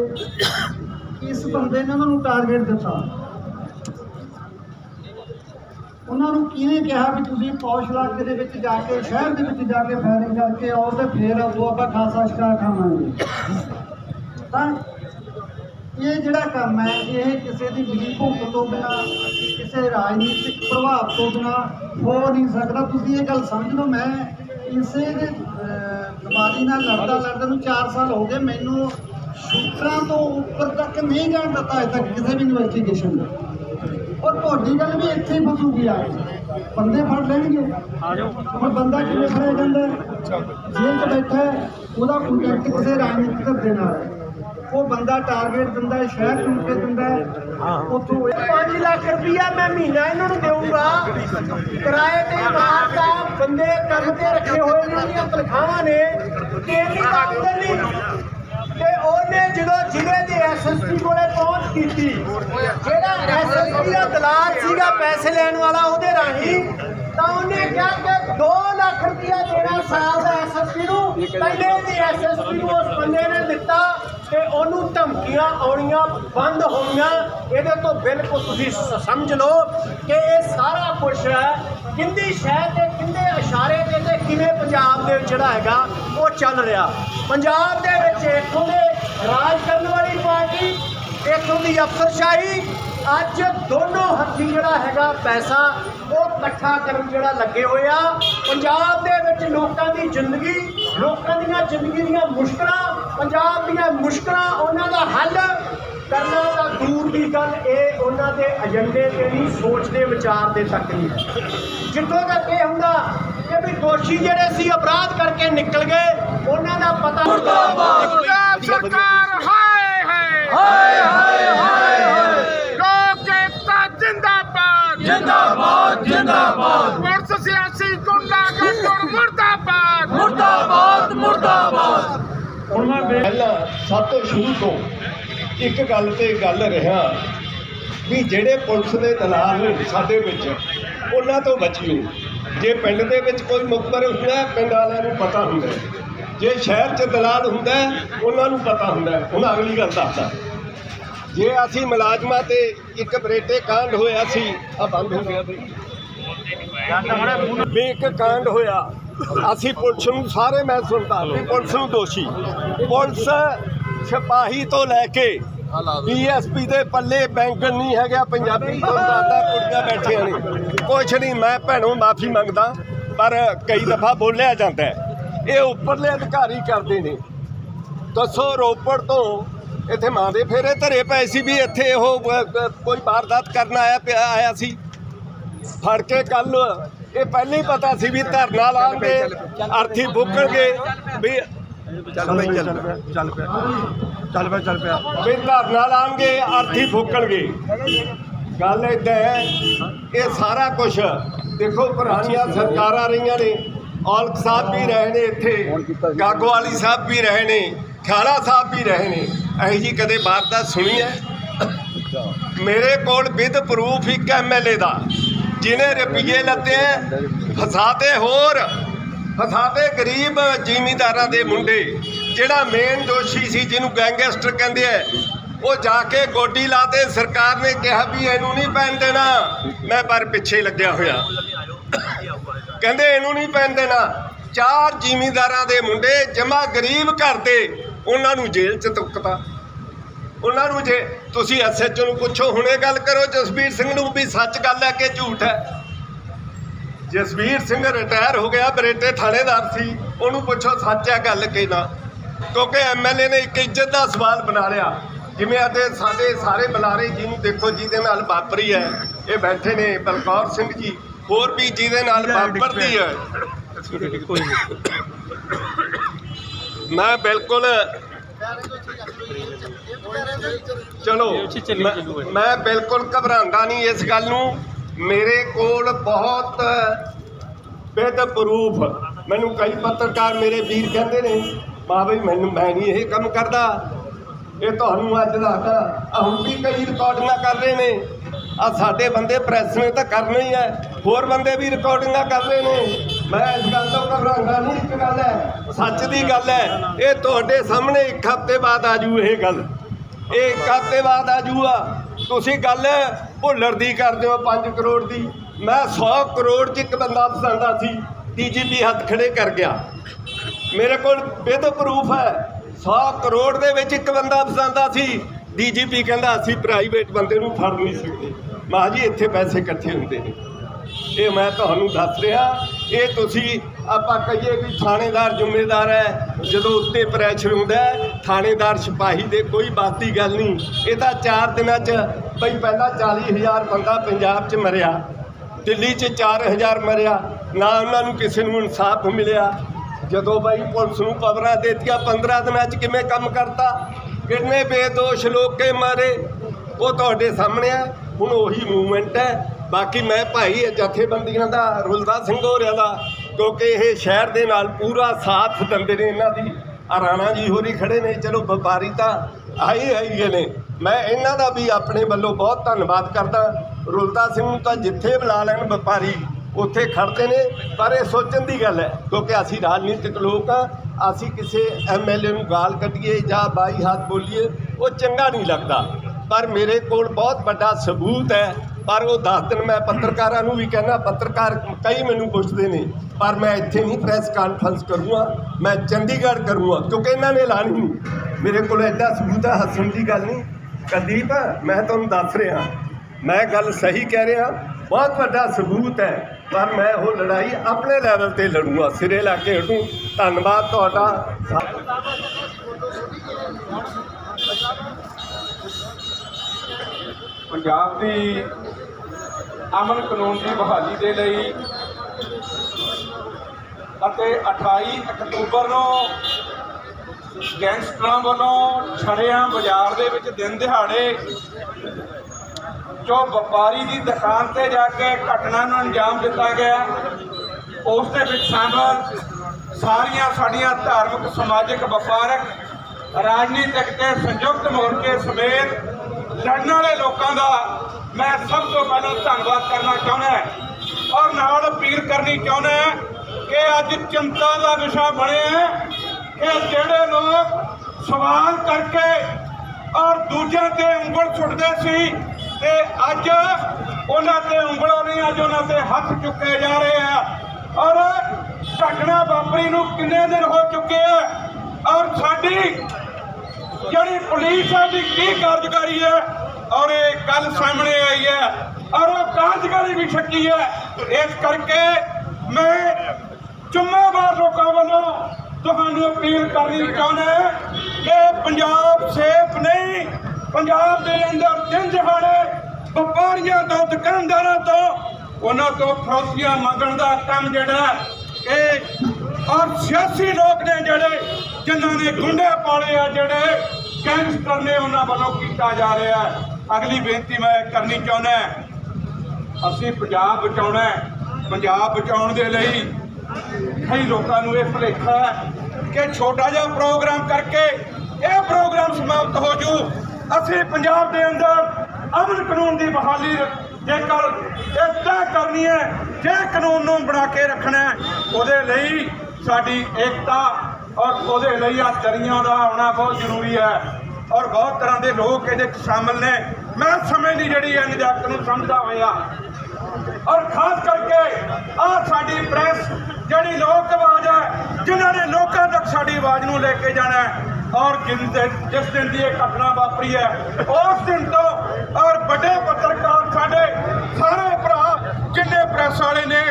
H: ਇਸ ਬੰਦੇ ਨੇ ਉਹਨਾਂ ਨੂੰ ਟਾਰਗੇਟ ਦਿੱਤਾ। ਉਹਨਾਂ ਨੂੰ ਕਿਹਨੇ ਕਿਹਾ ਵੀ ਤੁਸੀਂ ਪੌਸ਼ ਇਲਾਕੇ ਦੇ ਵਿੱਚ ਜਾ ਕੇ, ਸ਼ਹਿਰ ਦੇ ਵਿੱਚ ਜਾ ਕੇ ਫਾਇਰਿੰਗ ਕਰਕੇ ਆਓ ਤੇ ਫੇਰ ਉਹ ਆਪਾਂ ਖਾਸਾ ਸ਼ਿਕਾਰ ਖਾਵਾਂਗੇ। ਤਾਂ ਇਹ ਜਿਹੜਾ ਕੰਮ ਹੈ ਇਹ ਕਿਸੇ ਦੀ ਬਿਜਲੀ ਭੁਗਤ ਤੋਂ ਬਿਨਾ ਕਿਸੇ ਰਾਜਨੀਤਿਕ ਪ੍ਰਭਾਵ ਤੋਂ ਬਿਨਾ ਹੋ ਨਹੀਂ ਸਕਦਾ ਤੁਸੀਂ ਇਹ ਗੱਲ ਸਮਝ ਲਓ ਮੈਂ ਇਸੇ ਦੇ ਬਿਮਾਰੀ ਨਾਲ ਲੜਦਾ ਲੜਦਾ ਨੂੰ 4 ਸਾਲ ਹੋ ਗਏ ਮੈਨੂੰ ਸ਼ੂਟਰਾਂ ਤੋਂ ਉੱਪਰ ਤੱਕ ਨਹੀਂ ਜਾਣ ਦਿੱਤਾ ਅਜੇ ਤੱਕ ਕਿਸੇ ਵੀ ਇਨਵੈਸਟੀਗੇਸ਼ਨ ਦਾ ਔਰ ਤੁਹਾਡੀ ਗੱਲ ਵੀ ਇੱਥੇ ਹੀ ਫਸੂਗੀ ਆ। ਬੰਦੇ ਫੜ ਲੈਣਗੇ ਆ ਜਾਓ ਹੁਣ ਬੰਦਾ ਕਿਵੇਂ ਫੜਿਆ ਜਾਂਦਾ? ਜੇਲ੍ਹ 'ਚ ਬੈਠਾ ਉਹਦਾ ਕੰਟੈਕਟ ਕਿਸੇ ਰਾਜਨੀਤਿਕ ਧਿਰ ਨਾਲ ਹੈ। ਉਹ ਬੰਦਾ ਟਾਰਗੇਟ ਦਿੰਦਾ ਹੈ ਸ਼ਹਿਰ ਚੁਣ ਕੇ ਦਿੰਦਾ ਹੈ। ਉੱਥੋਂ 5 ਲੱਖ ਰੁਪਇਆ ਮੈਂ ਮਹੀਨਾ ਇਹਨਾਂ ਨੂੰ ਦੇਵਾਂਗਾ ਕਿਰਾਏ ਤੇ ਮਾਰਦਾ ਬੰਦੇ ਕੰਮ ਤੇ ਰੱਖੇ ਹੋਏ ਨੇ ਉਹਦੀਆਂ ਤਨਖਾਹਾਂ ਨੇ। ਤਾਂ ਆਮਦਨ ਨਹੀਂ ਤੇ ਉਹਨੇ ਜਦੋਂ ਜ਼ਿਲ੍ਹੇ ਦੇ ਐਸਐਸਪੀ ਕੋਲੇ ਪਹੁੰਚ ਕੀਤੀ ਜਿਹੜਾ ਐਸਐਸਪੀ ਦਾ ਦਲਾਲ ਸੀਗਾ ਪੈਸੇ ਲੈਣ ਵਾਲਾ ਉਹਦੇ ਰਾਹੀਂ ਤਾਂ ਉਹਨੇ ਕਿਹਾ ਕਿ 2 ਲੱਖ ਰੁਪਇਆ ਦੇਣਾ ਸਾਲ ਦਾ ਐਸਐਸਪੀ ਨੂੰ। ਪਹਿਲੇ ਦੀ ਐਸਐਸਪੀ ਨੂੰ ਉਸ ਬੰਦੇ ਨੇ ਦਿੱਤਾ। ਤੇ ਉਹਨੂੰ ਧਮਕੀਆਂ ਆਉਣੀਆਂ ਬੰਦ ਹੋਈਆਂ ਇਹਦੇ ਤੋਂ ਬਿਲਕੁਲ ਤੁਸੀਂ ਸ- ਸਮਝ ਲਓ ਕਿ ਇਹ ਸਾਰਾ ਕੁਝ ਹੈ। ਕਿੰਦੀ ਸ਼ਹਿਰ ਤੇ ਕਿੰਦੇ ਇਸ਼ਾਰੇ ਤੇ ਤੇ ਕਿਵੇਂ ਪੰਜਾਬ ਦੇ ਜਿਹੜਾ ਹੈਗਾ, ਉਹ ਚੱਲ ਰਿਹਾ। ਪੰਜਾਬ ਦੇ ਵਿੱਚ ਇੱਥੋਂ ਦੇ ਰਾਜ ਕਰਨ ਵਾਲੀ ਪਾਰਟੀ, ਇੱਥੋਂ ਦੀ ਅਫਸਰਸ਼ਾਹੀ, ਅੱਜ ਦੋਨੋਂ ਹੱਥੀ ਜਿਹੜਾ ਹੈਗਾ ਪੈਸਾ, ਉਹ ਇਕੱਠਾ ਕਰਨ ਜਿਹੜਾ ਲੱਗੇ ਹੋਏ ਆ। ਪੰਜਾਬ ਦੇ ਵਿੱਚ ਲੋਕਾਂ ਦੀ ਜ਼ਿੰਦਗੀ ਲੋਕਾਂ ਦੀਆਂ ਜ਼ਿੰਦਗੀ ਦੀਆਂ ਮੁਸ਼ਕਲਾਂ ਪੰਜਾਬ ਦੀਆਂ ਮੁਸ਼ਕਲਾਂ ਉਹਨਾਂ ਦਾ ਹੱਲ ਕਰਨਾ ਤਾਂ ਦੂਰ ਦੀ ਗੱਲ ਇਹ ਉਹਨਾਂ ਦੇ ਏਜੰਡੇ ਤੇ ਨਹੀਂ ਸੋਚਦੇ ਵਿਚਾਰ ਦੇ ਤੱਕ ਨਹੀਂ ਹੈ। ਜਿੱਥੋਂ ਤੱਕ ਇਹ ਹੁੰਦਾ ਕਿ ਵੀ ਦੋਸ਼ੀ ਜਿਹੜੇ ਸੀ ਅਪਰਾਧ ਕਰਕੇ ਨਿਕਲ ਗਏ ਉਹਨਾਂ ਦਾ ਪਤਾ
C: ਪੰਜਾਬ ਸਰਕਾਰ ਹਾਏ ਹਾਏ। ਹਾਏ ਹਾਏ ਹਾਏ ਲੋਕ ਏਕਤਾ ਜਿੰਦਾਬਾਦ। ਜਿੰਦਾਬਾਦ ਪਹਿਲਾਂ
I: ਸਭ ਤੋਂ ਸ਼ੁਰੂ ਤੋਂ ਇੱਕ ਗੱਲ ਤੇ ਗੱਲ ਰਿਹਾ ਵੀ ਜਿਹੜੇ ਪੁਲਿਸ ਦੇ ਦਲਾਲ ਨੇ ਸਾਡੇ ਵਿੱਚ ਉਹਨਾਂ ਤੋਂ ਬਚਿਓ। ਜੇ ਪਿੰਡ ਦੇ ਵਿੱਚ ਕੋਈ ਮੁਖਬਰ ਹੁੰਦਾ ਪਿੰਡ ਵਾਲਿਆਂ ਨੂੰ ਪਤਾ ਹੁੰਦਾ ਜੇ ਸ਼ਹਿਰ 'ਚ ਦਲਾਲ ਹੁੰਦਾ ਉਹਨਾਂ ਨੂੰ ਪਤਾ ਹੁੰਦਾ ਹੁਣ ਅਗਲੀ ਗੱਲ ਦੱਸਦਾ। ਜੇ ਅਸੀਂ ਮੁਲਾਜ਼ਮਾਂ ਤੇ ਇੱਕ ਬਰੇਟੇ ਕਾਂਡ ਹੋਇਆ ਸੀ ਆ ਬੰਦ ਹੋ ਗਿਆ ਬਈ। ਵੀ ਇੱਕ ਕਾਂਡ ਹੋਇਆ। ਅਸੀਂ ਪੁਲਿਸ ਨੂੰ ਸਾਰੇ ਮੈਂ ਸੁਣਤਾ ਵੀ ਪੁਲਿਸ ਨੂੰ ਦੋਸ਼ੀ। ਪੁਲਿਸ ਸਿਪਾਹੀ ਤੋਂ ਲੈ ਕੇ ਡੀਐਸਪੀ ਦੇ ਪੱਲੇ ਬੈਂਗਣ ਨਹੀਂ ਹੈਗਾ, ਪੰਜਾਬੀ ਤੋਂ ਦਾਦਾ ਕੁੜੀਆਂ ਬੈਠੀਆਂ ਨੇ। ਕੁਛ ਨਹੀਂ, ਮੈਂ ਭੈਣੋਂ ਮਾਫੀ ਮੰਗਦਾ, ਪਰ ਕਈ ਦਫਾ ਬੋਲਿਆ ਜਾਂਦਾ ਇਹ ਉੱਪਰਲੇ ਅਧਿਕਾਰੀ ਕਰਦੇ ਨੇ। ਦੱਸੋ, ਰੋਪੜ ਤੋਂ ਇੱਥੇ ਮਾਂ ਦੇ ਫੇਰੇ ਧਰੇ ਪਏ ਸੀ ਵੀ ਇੱਥੇ ਉਹ ਕੋਈ ਵਾਰਦਾਤ ਕਰਨ ਆਇਆ ਪਿਆ, ਆਇਆ ਸੀ? ਫੜ ਕੇ ਕੱਲ ਇਹ ਪਹਿਲਾਂ ਹੀ ਪਤਾ ਸੀ ਵੀ ਧਰਨਾ ਲਾਉਣਗੇ ਅਰਥੀ ਫੁੱਕਣਗੇ ਵੀ
C: ਚੱਲ ਪਈ ਚੱਲ ਪਿਆ ਚੱਲ ਪਿਆ ਚੱਲ ਪਿਆ ਚੱਲ ਪਿਆ
I: ਵੀ ਧਰਨਾ ਲਾਉਣਗੇ ਅਰਥੀ ਫੁੱਕਣਗੇ। ਗੱਲ ਏਦਾਂ ਹੈ ਇਹ ਸਾਰਾ ਕੁਝ ਦੇਖੋ ਪੁਰਾਣੀਆਂ ਸਰਕਾਰਾਂ ਰਹੀਆਂ ਨੇ ਔਲਖ ਸਾਹਿਬ ਵੀ ਰਹੇ ਨੇ ਇੱਥੇ ਗਾਗੋਵਾਲੀ ਸਾਹਿਬ ਵੀ ਰਹੇ ਨੇ ਖਾਲਾ ਸਾਹਿਬ ਵੀ ਰਹੇ ਨੇ। ਇਹੋ ਜੀ ਕਦੇ ਵਾਰਦਾਤ ਸੁਣੀ ਹੈ? ਮੇਰੇ ਕੋਲ ਵਿਦ ਪ੍ਰੂਫ ਇੱਕ ਐਮਐਲਏ ਦਾ। ਜਿਹਨੇ ਰੁਪਈਏ ਲੱਤੇ ਹੈ, ਫਸਾਤੇ ਹੋਰ ਫਸਾਤੇ ਗਰੀਬ ਜ਼ਿਮੀਂਦਾਰਾਂ ਦੇ ਮੁੰਡੇ। ਜਿਹੜਾ ਮੇਨ ਦੋਸ਼ੀ ਸੀ ਜਿਹਨੂੰ ਗੈਂਗਸਟਰ ਕਹਿੰਦੇ ਆ ਉਹ ਜਾ ਕੇ ਗੋਡੀ ਲਾਤੇ ਸਰਕਾਰ ਨੇ ਕਿਹਾ ਵੀ ਇਹਨੂੰ ਨਹੀਂ ਪੈਣ ਦੇਣਾ। ਮੈਂ ਪਰ ਪਿੱਛੇ ਲੱਗਿਆ ਹੋਇਆ। ਕਹਿੰਦੇ ਇਹਨੂੰ ਨਹੀਂ ਪੈਣ ਦੇਣਾ। ਚਾਰ ਜ਼ਿਮੀਂਦਾਰਾਂ ਦੇ ਮੁੰਡੇ ਜਮਾ ਗਰੀਬ ਘਰ ਦੇ ਉਹਨਾਂ ਨੂੰ ਜੇਲ੍ਹ 'ਚ ਤੁੱਕਤਾ ਉਹਨਾਂ ਨੂੰ ਜੇ ਤੁਸੀਂ ਐਸਐਚਓ ਨੂੰ ਪੁੱਛੋ ਹੁਣੇ ਗੱਲ ਕਰੋ ਜਸਵੀਰ ਸਿੰਘ ਨੂੰ ਵੀ ਸੱਚ ਗੱਲ ਹੈ ਕਿ ਝੂਠ ਹੈ? ਜਸਵੀਰ ਸਿੰਘ ਰਿਟਾਇਰ ਹੋ ਗਿਆ ਬਰੇਟੇ ਥਾਣੇਦਾਰ ਸੀ ਉਹਨੂੰ ਪੁੱਛੋ ਸੱਚ ਹੈ ਗੱਲ ਕਿ ਨਾ? ਕਿਉਂਕਿ ਐਮਐਲਏ ਨੇ ਇੱਕ ਇੱਜ਼ਤ ਦਾ ਸਵਾਲ ਬਣਾ ਲਿਆ। ਜਿਵੇਂ ਅਤੇ ਸਾਡੇ ਸਾਰੇ ਬੁਲਾਰੇ ਜਿਹਨੂੰ ਦੇਖੋ ਜਿਹਦੇ ਨਾਲ ਵਾਪਰੀ ਹੈ ਇਹ ਬੈਠੇ ਨੇ ਬਲਕੌਰ ਸਿੰਘ ਜੀ ਹੋਰ ਵੀ ਜਿਹਦੇ ਨਾਲ ਵਾਪਰਦੀ ਹੈ। ਮੈਂ ਬਿਲਕੁਲ ਚਲੋ ਮੈਂ- ਮੈਂ ਬਿਲਕੁਲ ਘਬਰਾਉਂਦਾ ਨਹੀਂ ਇਸ ਗੱਲ ਨੂੰ। ਮੇਰੇ ਕੋਲ ਬਹੁਤ ਬੇਦ ਪ੍ਰੂਫ। ਮੈਨੂੰ ਕਈ ਪੱਤਰਕਾਰ ਮੇਰੇ ਵੀਰ ਕਹਿੰਦੇ ਨੇ ਮਾ ਬਈ ਮੈਨੂੰ ਮੈਂ ਨਹੀਂ ਇਹ ਕੰਮ ਕਰਦਾ। ਇਹ ਤੁਹਾਨੂੰ ਅੱਜ ਦੱਸਦਾ ਹੁਣ ਵੀ ਕਈ ਰਿਕਾਰਡਿੰਗਾਂ ਕਰ ਰਹੇ ਨੇ। ਆ ਸਾਡੇ ਬੰਦੇ ਪ੍ਰੈਸ ਨੇ ਤਾਂ ਕਰਨਾ ਹੀ ਹੈ ਹੋਰ ਬੰਦੇ ਵੀ ਰਿਕਾਰਡਿੰਗਾਂ ਕਰ ਰਹੇ ਨੇ। ਮੈਂ ਇਸ ਗੱਲ ਤੋਂ ਘਬਰਾਉਂਦਾ ਨਹੀਂ ਇੱਕ ਗੱਲ ਹੈ। ਸੱਚ ਦੀ ਗੱਲ ਹੈ ਇਹ ਤੁਹਾਡੇ ਸਾਹਮਣੇ ਇੱਕ ਹਫ਼ਤੇ ਬਾਅਦ ਆਜੂ ਇਹ ਗੱਲ। ਇਹ ਇੱਕ ਆ ਬਾਅਦ ਆਜੂਆ ਤੁਸੀਂ ਗੱਲ ਭੁੱਲਰ ਦੀ ਕਰਦੇ ਹੋ 5 ਕਰੋੜ ਦੀ। ਮੈਂ 100 ਕਰੋੜ 'ਚ ਇੱਕ ਬੰਦਾ ਫਸਾਉਂਦਾ ਸੀ, ਡੀਜੀਪੀ ਹੱਥ ਖੜੇ ਕਰ ਗਿਆ। ਮੇਰੇ ਕੋਲ ਵਿਦ ਪ੍ਰੂਫ ਹੈ। 100 ਕਰੋੜ ਦੇ ਵਿੱਚ ਇੱਕ ਬੰਦਾ ਫਸਾਉਂਦਾ ਸੀ, ਡੀਜੀਪੀ ਕਹਿੰਦਾ ਅਸੀਂ ਪ੍ਰਾਈਵੇਟ ਬੰਦੇ ਨੂੰ ਫੜ ਨਹੀਂ ਸਕਦੇ। ਮਾਂ ਜੀ, ਇੱਥੇ ਪੈਸੇ ਇਕੱਠੇ ਹੁੰਦੇ ਨੇ। ਇਹ ਮੈਂ ਤੁਹਾਨੂੰ ਦੱਸ ਰਿਹਾ, ਇਹ ਤੁਸੀਂ ਆਪਾਂ ਕਹੀਏ ਵੀ ਥਾਣੇਦਾਰ ਜ਼ਿੰਮੇਦਾਰ ਹੈ, ਜਦੋਂ ਉੱਤੇ ਪ੍ਰੈਸ਼ਰ ਹੁੰਦਾ ਥਾਣੇਦਾਰ ਸਿਪਾਹੀ ਦੇ ਕੋਈ ਬਾਤੀ ਗੱਲ ਨਹੀਂ। ਇਹ ਤਾਂ 4 ਦਿਨਾਂ 'ਚ ਬਈ ਪਹਿਲਾਂ 40000 ਬੰਦਾ ਪੰਜਾਬ 'ਚ ਮਰਿਆ, ਦਿੱਲੀ 'ਚ 4000 ਮਰਿਆ, ਨਾ ਉਹਨਾਂ ਨੂੰ ਕਿਸੇ ਨੂੰ ਇਨਸਾਫ ਮਿਲਿਆ। ਜਦੋਂ ਬਾਈ ਪੁਲਿਸ ਨੂੰ ਪਵਰਾਂ ਦੇਤੀਆਂ 15 ਦਿਨਾਂ 'ਚ ਕਿਵੇਂ ਕੰਮ ਕਰਤਾ? ਕਿੰਨੇ ਬੇਦੋਸ਼ ਲੋਕ ਮਾਰੇ? ਉਹ ਤੁਹਾਡੇ ਸਾਹਮਣੇ ਹੈ ਹੁਣ ਉਹੀ ਮੂਵਮੈਂਟ ਹੈ। ਬਾਕੀ ਮੈਂ ਭਾਈ ਇਹ ਜਥੇਬੰਦੀਆਂ ਦਾ, ਰੁਲਦਾ ਸਿੰਘ ਹੋਰਿਆਂ ਦਾ ਕਿਉਂਕਿ ਇਹ ਸ਼ਹਿਰ ਦੇ ਨਾਲ ਪੂਰਾ ਸਾਥ ਦਿੰਦੇ ਨੇ ਇਹਨਾਂ ਦੀ। ਆ ਰਾਣਾ ਜੀ ਹੋਰੀ ਖੜੇ ਨੇ, ਚਲੋ ਵਪਾਰੀ ਤਾਂ ਆਈ ਆਈ ਨੇ। ਮੈਂ ਇਹਨਾਂ ਦਾ ਵੀ ਆਪਣੇ ਵੱਲੋਂ ਬਹੁਤ ਧੰਨਵਾਦ ਕਰਦਾ। ਰੁਲਤਾ ਸਿੰਘ ਨੂੰ ਤਾਂ ਜਿੱਥੇ ਬੁਲਾ ਲੈਣ ਵਪਾਰੀ, ਉੱਥੇ ਖੜਦੇ ਨੇ। ਪਰ ਇਹ ਸੋਚਣ ਦੀ ਗੱਲ ਹੈ, ਕਿਉਂਕਿ ਅਸੀਂ ਰਾਜਨੀਤਿਕ ਲੋਕ ਆ, ਅਸੀਂ ਕਿਸੇ ਐਮਐਲਏ ਨੂੰ ਗਾਲ ਕੱਢੀਏ ਜਾਂ ਬਾਈ ਹੱਥ ਬੋਲੀਏ, ਉਹ ਚੰਗਾ ਨਹੀਂ ਲੱਗਦਾ। ਪਰ ਮੇਰੇ ਕੋਲ ਬਹੁਤ ਵੱਡਾ ਸਬੂਤ ਹੈ ਪਰ ਉਹ ਦਸ ਦਿਨ ਮੈਂ ਪੱਤਰਕਾਰਾਂ ਨੂੰ ਵੀ ਕਹਿੰਦਾ, ਪੱਤਰਕਾਰ ਕਈ ਮੈਨੂੰ ਪੁੱਛਦੇ ਨੇ, ਪਰ ਮੈਂ ਇੱਥੇ ਨਹੀਂ ਪ੍ਰੈਸ ਕਾਨਫਰੰਸ ਕਰੂੰਗਾ, ਮੈਂ ਚੰਡੀਗੜ੍ਹ ਕਰੂੰਗਾ, ਕਿਉਂਕਿ ਇਹਨਾਂ ਨੇ ਲਾਣੀ ਨਹੀਂ। ਮੇਰੇ ਕੋਲ ਐਡਾ ਸਬੂਤ ਹੈ, ਹੱਸਣ ਦੀ ਗੱਲ ਨਹੀਂ। ਕਦੀਪ ਮੈਂ ਤੁਹਾਨੂੰ ਦੱਸ ਰਿਹਾ, ਮੈਂ ਗੱਲ ਸਹੀ ਕਹਿ ਰਿਹਾ, ਬਹੁਤ ਵੱਡਾ ਸਬੂਤ ਹੈ, ਪਰ ਮੈਂ ਉਹ ਲੜਾਈ ਆਪਣੇ ਲੈਵਲ ਤੇ ਲੜੂੰਗਾ, ਸਿਰੇ ਲਾ ਕੇ ਹਟੂ। ਧੰਨਵਾਦ ਤੁਹਾਡਾ।
J: ਪੰਜਾਬ ਦੀ ਅਮਨ ਕਾਨੂੰਨ ਦੀ ਬਹਾਲੀ ਦੇ ਲਈ ਅਤੇ 28 ਅਕਤੂਬਰ ਨੂੰ ਗੈਂਗਸਟਰਾਂ ਵੱਲੋਂ ਛੜਿਆਂ ਬਾਜ਼ਾਰ ਦੇ ਵਿੱਚ ਦਿਨ ਦਿਹਾੜੇ ਜੋ ਵਪਾਰੀ ਦੀ ਦੁਕਾਨ ਤੇ ਜਾ ਕੇ ਘਟਨਾ ਨੂੰ ਅੰਜਾਮ ਦਿੱਤਾ ਗਿਆ, ਉਸ ਦੇ ਵਿੱਚ ਸ਼ਾਮਲ ਸਾਰੀਆਂ ਸਾਡੀਆਂ ਧਾਰਮਿਕ, ਸਮਾਜਿਕ, ਵਪਾਰਕ, ਰਾਜਨੀਤਿਕ ਤੇ ਸੰਯੁਕਤ ਮੋਰਚੇ ਸਮੇਤ ਲੜਨ ਵਾਲੇ ਲੋਕਾਂ ਦਾ ਮੈਂ ਸਭ ਤੋਂ ਪਹਿਲਾਂ ਧੰਨਵਾਦ ਕਰਨਾ ਚਾਹੁੰਦਾ ਔਰ ਨਾਲ ਅਪੀਲ ਕਰਨੀ ਚਾਹੁੰਦਾ ਕਿ ਅੱਜ ਚਿੰਤਾ ਦਾ ਵਿਸ਼ਾ ਬਣਿਆ ਕਿ ਜਿਹੜੇ ਲੋਕ ਸਵਾਲ ਕਰਕੇ ਔਰ ਦੂਜਿਆਂ ਤੇ ਉਂਗਲ ਸੁੱਟਦੇ ਸੀ ਤੇ ਅੱਜ ਉਹਨਾਂ ਤੇ ਉਂਗਲਾਂ ਨਹੀਂ, ਅੱਜ ਉਹਨਾਂ ਤੇ ਹੱਥ ਚੁੱਕੇ ਜਾ ਰਹੇ ਆ। ਔਰ ਘਟਨਾ ਵਾਪਰੀ ਨੂੰ ਕਿੰਨੇ ਦਿਨ ਹੋ ਚੁੱਕੇ ਆ? ਔਰ ਸਾਡੀ ਜਿਹੜੀ ਪੁਲਿਸ ਦੀ ਕੀ ਕਾਰਜਕਾਰੀ ਹੈ ਔਰ ਇਹ ਗੱਲ ਸਾਹਮਣੇ ਆਈ ਹੈ ਔਰ ਉਹ ਕਾਰਜਕਾਰੀ ਵੀ ਸ਼ੱਕੀ ਹੈ। ਇਸ ਕਰਕੇ ਮੈਂ ਜ਼ਿੰਮੇਵਾਰ ਲੋਕਾਂ ਵੱਲੋਂ ਤੁਹਾਨੂੰ ਅਪੀਲ ਕਰਨੀ ਚਾਹੁੰਦਾ ਕਿ ਪੰਜਾਬ ਸੇਫ ਨਹੀਂ, ਪੰਜਾਬ ਦੇ ਅੰਦਰ ਦਿਨ ਦਿਹਾੜੇ ਵਪਾਰੀਆਂ ਤੋਂ, ਦੁਕਾਨਦਾਰਾਂ ਤੋਂ, ਉਹਨਾਂ ਤੋਂ ਫਰੋਸੀਆਂ ਮੰਗਣ ਦਾ ਕੰਮ ਜਿਹੜਾ ਇਹ ਔਰ ਸਿਆਸੀ ਲੋਕ ਨੇ ਜਿਹੜੇ ਜਿਨ੍ਹਾਂ ਨੇ ਗੁੰਡੇ ਪਾਲੇ ਆ ਜਿਹੜੇ ਗੈਂਗਸਟਰ ਨੇ ਉਹਨਾਂ ਵੱਲੋਂ ਕੀਤਾ ਜਾ ਰਿਹਾ ਹੈ। ਅਗਲੀ ਬੇਨਤੀ ਮੈਂ ਕਰਨੀ ਚਾਹੁੰਦਾ ਅਸੀਂ ਪੰਜਾਬ ਬਚਾਉਣਾ ਪੰਜਾਬ ਬਚਾਉਣ ਦੇ ਲਈ ਕਈ ਲੋਕਾਂ ਨੂੰ ਇਹ ਭੁਲੇਖਾ ਕਿ ਛੋਟਾ ਜਿਹਾ ਪ੍ਰੋਗਰਾਮ ਕਰਕੇ ਇਹ ਪ੍ਰੋਗਰਾਮ ਸਮਾਪਤ ਹੋ ਜੂ। ਅਸੀਂ ਪੰਜਾਬ ਦੇ ਅੰਦਰ ਅਮਨ ਕਾਨੂੰਨ ਦੀ ਬਹਾਲੀ ਜੇਕਰ ਇਹ ਤੈਅ ਕਰਨੀ ਹੈ, ਜੇ ਕਾਨੂੰਨ ਨੂੰ ਬਣਾ ਕੇ ਰੱਖਣਾ ਉਹਦੇ ਲਈ ਸਾਡੀ ਏਕਤਾ ਔਰ ਉਹਦੇ ਲਈ ਆ ਦਰੀਆਂ ਦਾ ਆਉਣਾ ਬਹੁਤ ਜ਼ਰੂਰੀ ਹੈ। ਔਰ ਬਹੁਤ ਤਰ੍ਹਾਂ ਦੇ ਲੋਕ ਇਹਦੇ ਵਿੱਚ ਸ਼ਾਮਲ ਨੇ। ਮੈਂ ਸਮੇਂ ਦੀ ਜਿਹੜੀ ਹੈ ਨਜਾਕਤ ਨੂੰ ਸਮਝਦਾ ਹੋਇਆ। ਔਰ ਖਾਸ ਕਰਕੇ ਆ ਸਾਡੀ ਪ੍ਰੈਸ, ਜਿਹੜੀ ਲੋਕ ਆਵਾਜ਼ ਹੈ, ਜਿਨ੍ਹਾਂ ਨੇ ਲੋਕਾਂ ਤੱਕ ਸਾਡੀ ਆਵਾਜ਼ ਨੂੰ ਲੈ ਕੇ ਜਾਣਾ ਔਰ ਜਿਸ ਦਿਨ ਜਿਸ ਦਿਨ ਦੀ ਇਹ ਘਟਨਾ ਵਾਪਰੀ ਹੈ, ਉਸ ਦਿਨ ਤੋਂ ਔਰ ਵੱਡੇ ਪੱਤਰਕਾਰ ਸਾਡੇ ਸਾਰੇ ਭਰਾ, ਜਿੰਨੇ ਪ੍ਰੈਸ ਵਾਲੇ ਨੇ,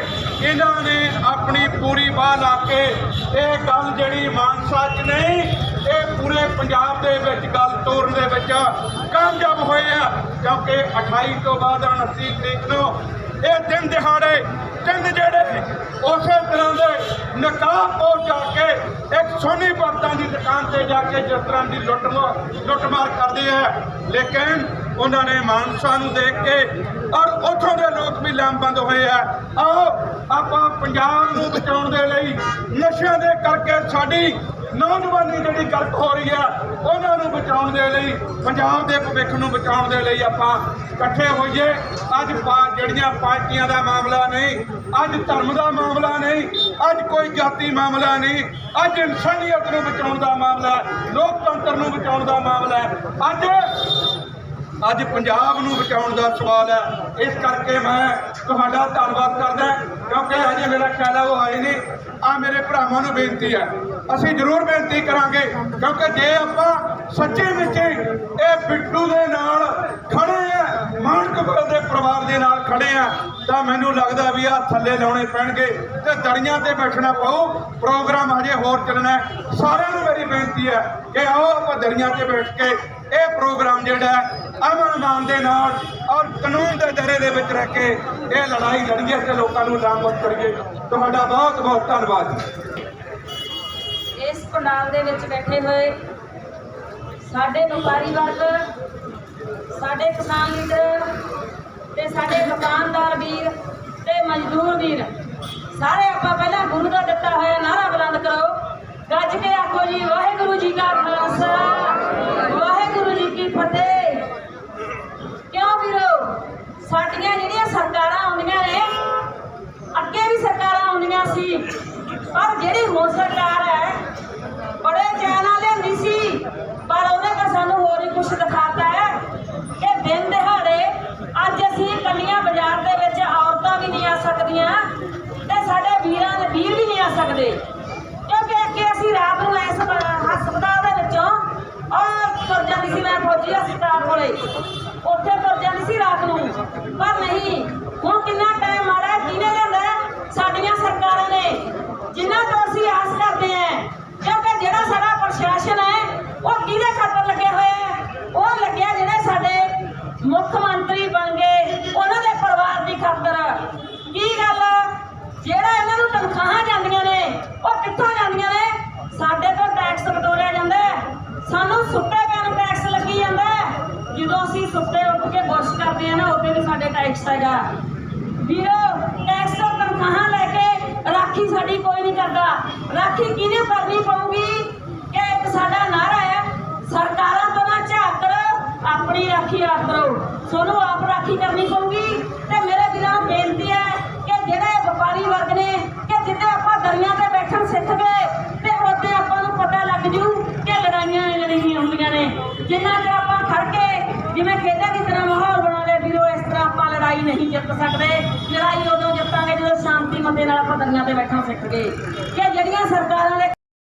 J: ਇਹਨਾਂ ਨੇ ਆਪਣੀ ਪੂਰੀ ਬਾਹ ਲਾ ਕੇ ਇਹ ਗੱਲ ਜਿਹੜੀ ਮਾਨਸਾ 'ਚ ਨਹੀਂ, ਇਹ ਪੂਰੇ ਪੰਜਾਬ ਦੇ ਵਿੱਚ ਗੱਲ ਤੋਰਨ ਦੇ ਵਿੱਚ ਕਾਮਯਾਬ ਹੋਏ ਆ। ਕਿਉਂਕਿ 28 ਤੋਂ ਬਾਅਦ 29 ਤਰੀਕ ਨੂੰ ਇਹ ਦਿਨ ਦਿਹਾੜੇ ਚੰਦ ਜਿਹੜੇ ਉਸੇ ਤਰ੍ਹਾਂ ਦੇ ਨਕਾਬ ਪਹੁੰਚ ਜਾ ਕੇ ਇੱਕ ਸੋਨੀ ਭਗਤਾਂ ਦੀ ਦੁਕਾਨ ਤੇ ਜਾ ਕੇ ਜਿਸ ਤਰ੍ਹਾਂ ਦੀ ਲੁੱਟ ਲੁੱਟਮਾਰ ਕਰਦੇ ਆ ਲੇਕਿਨ ਉਹਨਾਂ ਨੇ ਮਾਨਸਾ ਨੂੰ ਦੇਖ ਕੇ ਔਰ ਉੱਥੋਂ ਦੇ ਲੋਕ ਵੀ ਲਾਮਬੰਦ ਹੋਏ ਆ। ਆਓ, ਆਪਾਂ ਪੰਜਾਬ ਨੂੰ ਬਚਾਉਣ ਦੇ ਲਈ ਨਸ਼ਿਆਂ ਦੇ ਕਰਕੇ ਸਾਡੀ ਨੌਜਵਾਨੀ ਜਿਹੜੀ ਗਲਤ ਹੋ ਰਹੀ ਆ, ਉਹਨਾਂ ਨੂੰ ਬਚਾਉਣ ਦੇ ਲਈ, ਪੰਜਾਬ ਦੇ ਭਵਿੱਖ ਨੂੰ ਬਚਾਉਣ ਦੇ ਲਈ ਆਪਾਂ ਇਕੱਠੇ ਹੋਈਏ। ਅੱਜ ਪਾ- ਜਿਹੜੀਆਂ ਪਾਰਟੀਆਂ ਦਾ ਮਾਮਲਾ ਨਹੀਂ, ਅੱਜ ਧਰਮ ਦਾ ਮਾਮਲਾ ਨਹੀਂ, ਅੱਜ ਕੋਈ ਜਾਤੀ ਮਾਮਲਾ ਨਹੀਂ, ਅੱਜ ਇਨਸਾਨੀਅਤ ਨੂੰ ਬਚਾਉਣ ਦਾ ਮਾਮਲਾ, ਲੋਕਤੰਤਰ ਨੂੰ ਬਚਾਉਣ ਦਾ ਮਾਮਲਾ। ਅੱਜ ਅੱਜ ਪੰਜਾਬ ਨੂੰ ਬਚਾਉਣ ਦਾ ਸਵਾਲ ਹੈ। ਇਸ ਕਰਕੇ ਮੈਂ ਤੁਹਾਡਾ ਧੰਨਵਾਦ ਕਰਦਾ ਕਿਉਂਕਿ ਅਜੇ ਮੇਰਾ ਖਿਆਲ ਹੈ ਉਹ ਆਏ ਨਹੀਂ। ਆ ਮੇਰੇ ਭਰਾਵਾਂ ਨੂੰ ਬੇਨਤੀ ਹੈ। ਅਸੀਂ ਜ਼ਰੂਰ ਬੇਨਤੀ ਕਰਾਂਗੇ, ਕਿਉਂਕਿ ਜੇ ਆਪਾਂ ਸੱਚੇ ਵਿੱਚ ਇਹ ਬਿੱਟੂ ਦੇ ਨਾਲ ਖੜੇ ਆ ਮਾਨਕ ਦੇ ਪਰਿਵਾਰ ਦੇ ਨਾਲ ਖੜੇ ਆ ਤਾਂ ਮੈਨੂੰ ਲੱਗਦਾ ਵੀ ਆ ਥੱਲੇ ਲਾਉਣੇ ਪੈਣਗੇ ਤੇ ਦੜੀਆਂ ਤੇ ਬੈਠਣਾ ਪਊ। ਪ੍ਰੋਗਰਾਮ ਹਜੇ ਹੋਰ ਚੱਲਣਾ ਸਾਰਿਆਂ ਨੂੰ ਮੇਰੀ ਬੇਨਤੀ ਹੈ ਕਿ ਆਓ ਆਪਾਂ ਦੜੀਆਂ ਤੇ ਬੈਠ ਕੇ ਇਹ ਪ੍ਰੋਗਰਾਮ ਜਿਹੜਾ ਅਮਨ ਮਾਨ ਦੇ ਨਾਲ ਔਰ ਕਾਨੂੰਨ ਦੇ ਦਾਇਰੇ ਦੇ ਵਿੱਚ ਰਹਿ ਕੇ ਇਹ ਲੜਾਈ ਲੜੀਏ ਤੇ ਲੋਕਾਂ ਨੂੰ ਲਾਮਬੰਦ ਕਰੀਏ। ਤੁਹਾਡਾ ਬਹੁਤ ਬਹੁਤ ਧੰਨਵਾਦ।
K: ਇਸ ਪੰਡਾਲ ਦੇ ਵਿੱਚ ਬੈਠੇ ਹੋਏ ਸਾਡੇ ਵਪਾਰੀ ਵਰਗ, ਸਾਡੇ ਕਿਸਾਨ ਲੀਡਰ ਤੇ ਸਾਡੇ ਦੁਕਾਨਦਾਰ ਵੀਰ ਤੇ ਮਜ਼ਦੂਰ ਵੀਰ, ਸਾਰੇ ਆਪਾਂ ਪਹਿਲਾਂ ਗੁਰੂ ਦਾ ਦਿੱਤਾ ਹੋਇਆ ਨਾਰਾ ਬੁਲੰਦ ਕਰੋ। ਗੱਜ ਕੇ ਆਖੋ ਜੀ, ਵਾਹਿਗੁਰੂ ਜੀ ਕਾ ਖਾਲਸਾ, ਵਾਹਿਗੁਰੂ ਜੀ ਕੀ ਫਤਿਹ ਕਿਉਂ ਵੀਰੋ ਸਾਡੀਆਂ ਜਿਹੜੀਆਂ ਸਰਕਾਰਾਂ ਆਉਂਦੀਆਂ ਨੇ, ਅੱਗੇ ਵੀ ਸਰਕਾਰਾਂ ਆਉਂਦੀਆਂ ਸੀ, ਪਰ ਜਿਹੜੀ ਹੁਣ ਸਰਕਾਰ ਹੈ, ਬੜੇ ਚੈਨ ਲਿਆਂਦੀ ਸੀ, ਪਰ ਉਹਨੇ ਤਾਂ ਸਾਨੂੰ ਹੋਰ ਹੀ ਕੁਝ ਦਿਖਾਤਾ ਹੈ ਕਿ ਦਿਨ ਦਿਹਾੜੇ ਅੱਜ ਅਸੀਂ ਕੱਲੀਆਂ ਬਾਜ਼ਾਰ ਦੇ ਵਿੱਚ ਔਰਤਾਂ ਵੀ ਨਹੀਂ ਆ ਸਕਦੀਆਂ ਤੇ ਸਾਡੇ ਵੀਰਾਂ ਦੇ ਵੀਰ ਵੀ ਨਹੀਂ ਆ ਸਕਦੇ। ਕਿਉਂਕਿ ਅੱਗੇ ਅਸੀਂ ਰਾਤ ਨੂੰ ਇਸ ਹਸਪਤਾਲ ਦੇ ਵਿੱਚੋਂ ਔਰ ਤੁਰ ਜਾਂਦੀ ਸੀ, ਮੈਂ ਫੌਜੀ ਹਸਪਤਾਲ ਕੋਲੇ। ਉੱਥੇ ਤੁਰ ਜਾਂਦੀ ਸੀ ਰਾਤ ਨੂੰ। ਪਰ ਨਹੀਂ, ਹੁਣ ਕਿੰਨਾ ਟਾਈਮ ਮਾੜਾ ਕਿਹਨੇ ਲਿਆਂਦਾ ਸਾਡੀਆਂ ਸਰਕਾਰਾਂ ਨੇ। ਜਿਨ੍ਹਾਂ ਤੋਂ ਅਸੀਂ ਆਸ ਕਰਦੇ ਹਾਂ ਕਿਉਂਕਿ ਜਿਹੜਾ ਸਾਡਾ ਪ੍ਰਸ਼ਾਸਨ ਹੈ, ਉਹ ਕਿਹਦੇ ਖਾਤਰ ਲੱਗੇ ਹੋਏ ਹੈ? ਉਹ ਲੱਗਿਆ ਜਿਹੜੇ ਸਾਡੇ ਮੁੱਖ ਮੰਤਰੀ ਬਣ ਗਏ, ਉਹਨਾਂ ਦੇ ਪਰਿਵਾਰ ਦੀ ਖਾਤਰ। ਕੀ ਗੱਲ? ਜਿਹੜਾ ਇਹਨਾਂ ਨੂੰ ਤਨਖਾਹਾਂ ਜਾਂਦੀਆਂ ਨੇ, ਉਹ ਕਿੱਥੋਂ ਜਾਂਦੀਆਂ ਨੇ? ਸਾਡੇ ਤੋਂ ਟੈਕਸ ਬਟੋਰਿਆ ਜਾਂਦਾ ਹੈ ਸਾਨੂੰ ਸੁੱਤੇ ਪਿਆਂ ਨੂੰ ਟੈਕਸ ਲੱਗੀ ਜਾਂਦਾ ਹੈ ਜਦੋਂ ਅਸੀਂ ਸੁੱਤੇ ਉੱਠ ਕੇ ਬੁਰਸ਼ ਕਰਦੇ ਆ ਨਾ ਉਹਦੇ ਵੀ ਸਾਡੇ ਟੈਕਸ ਹੈਗਾ। ਵੀਰੋ ਟੈਕਸ ਤਨਖਾਹਾਂ ਲੈ ਕੇ ਰਾਖੀ ਸਾਡੀ ਕੋਈ ਨਹੀਂ ਕਰਦਾ। ਰਾਖੀ ਕਿਹਨੇ ਕਰਨੀ ਪਊਗੀ? ਕਿ ਇੱਕ ਸਾਡਾ ਨਾਰਾ ਹੈ, ਸਰਕਾਰਾਂ ਤੋਂ ਨਾ ਝਾਕ ਕਰੋ, ਆਪਣੀ ਰਾਖੀ ਆਪ ਕਰੋ। ਸੋਨੂੰ ਆਪ ਰਾਖੀ ਕਰਨੀ ਪਊਗੀ ਤੇ ਮੇਰੇ ਵੀਰਾਂ ਨੂੰ ਬੇਨਤੀ ਹੈ ਕਿ ਜਿਹੜੇ ਵਪਾਰੀ ਵਰਗ ਨੇ ਕਿ ਜਿੱਦੇ ਆਪਾਂ ਦਰਿਆ ਤੇ ਬੈਠਣ ਸਿੱਖ ਗਏ ਤੇ ਉੱਤੇ ਆਪਾਂ ਨੂੰ ਪਤਾ ਲੱਗ ਜੂ ਕਿ ਲੜਾਈਆਂ ਇਹ ਲੜੀਆਂ ਹੁੰਦੀਆਂ ਨੇ ਜਿੰਨਾ ਚਿਰ ਆਪਾਂ ਖੜ ਕੇ ਜਿਵੇਂ ਦੀ ਤਰ੍ਹਾਂ ਮਾਹੌਲ ਬਣਾ ਲਿਆ ਵੀਰੋ, ਇਸ ਤਰ੍ਹਾਂ ਆਪਾਂ ਲੜਾਈ ਨਹੀਂ ਜਿੱਤ ਸਕਦੇ। ਲੜਾਈ ਉਦੋਂ ਜਿੱਤਾਂਗੇ ਜਦੋਂ ਸ਼ਾਂਤੀ ਮਤੇ ਨਾਲ ਆਪਾਂ ਦਰਿਆ ਤੇ ਬੈਠਾ ਸਿੱਖ ਗਏ ਕਿ ਜਿਹੜੀਆਂ ਸਰਕਾਰਾਂ ਦੇ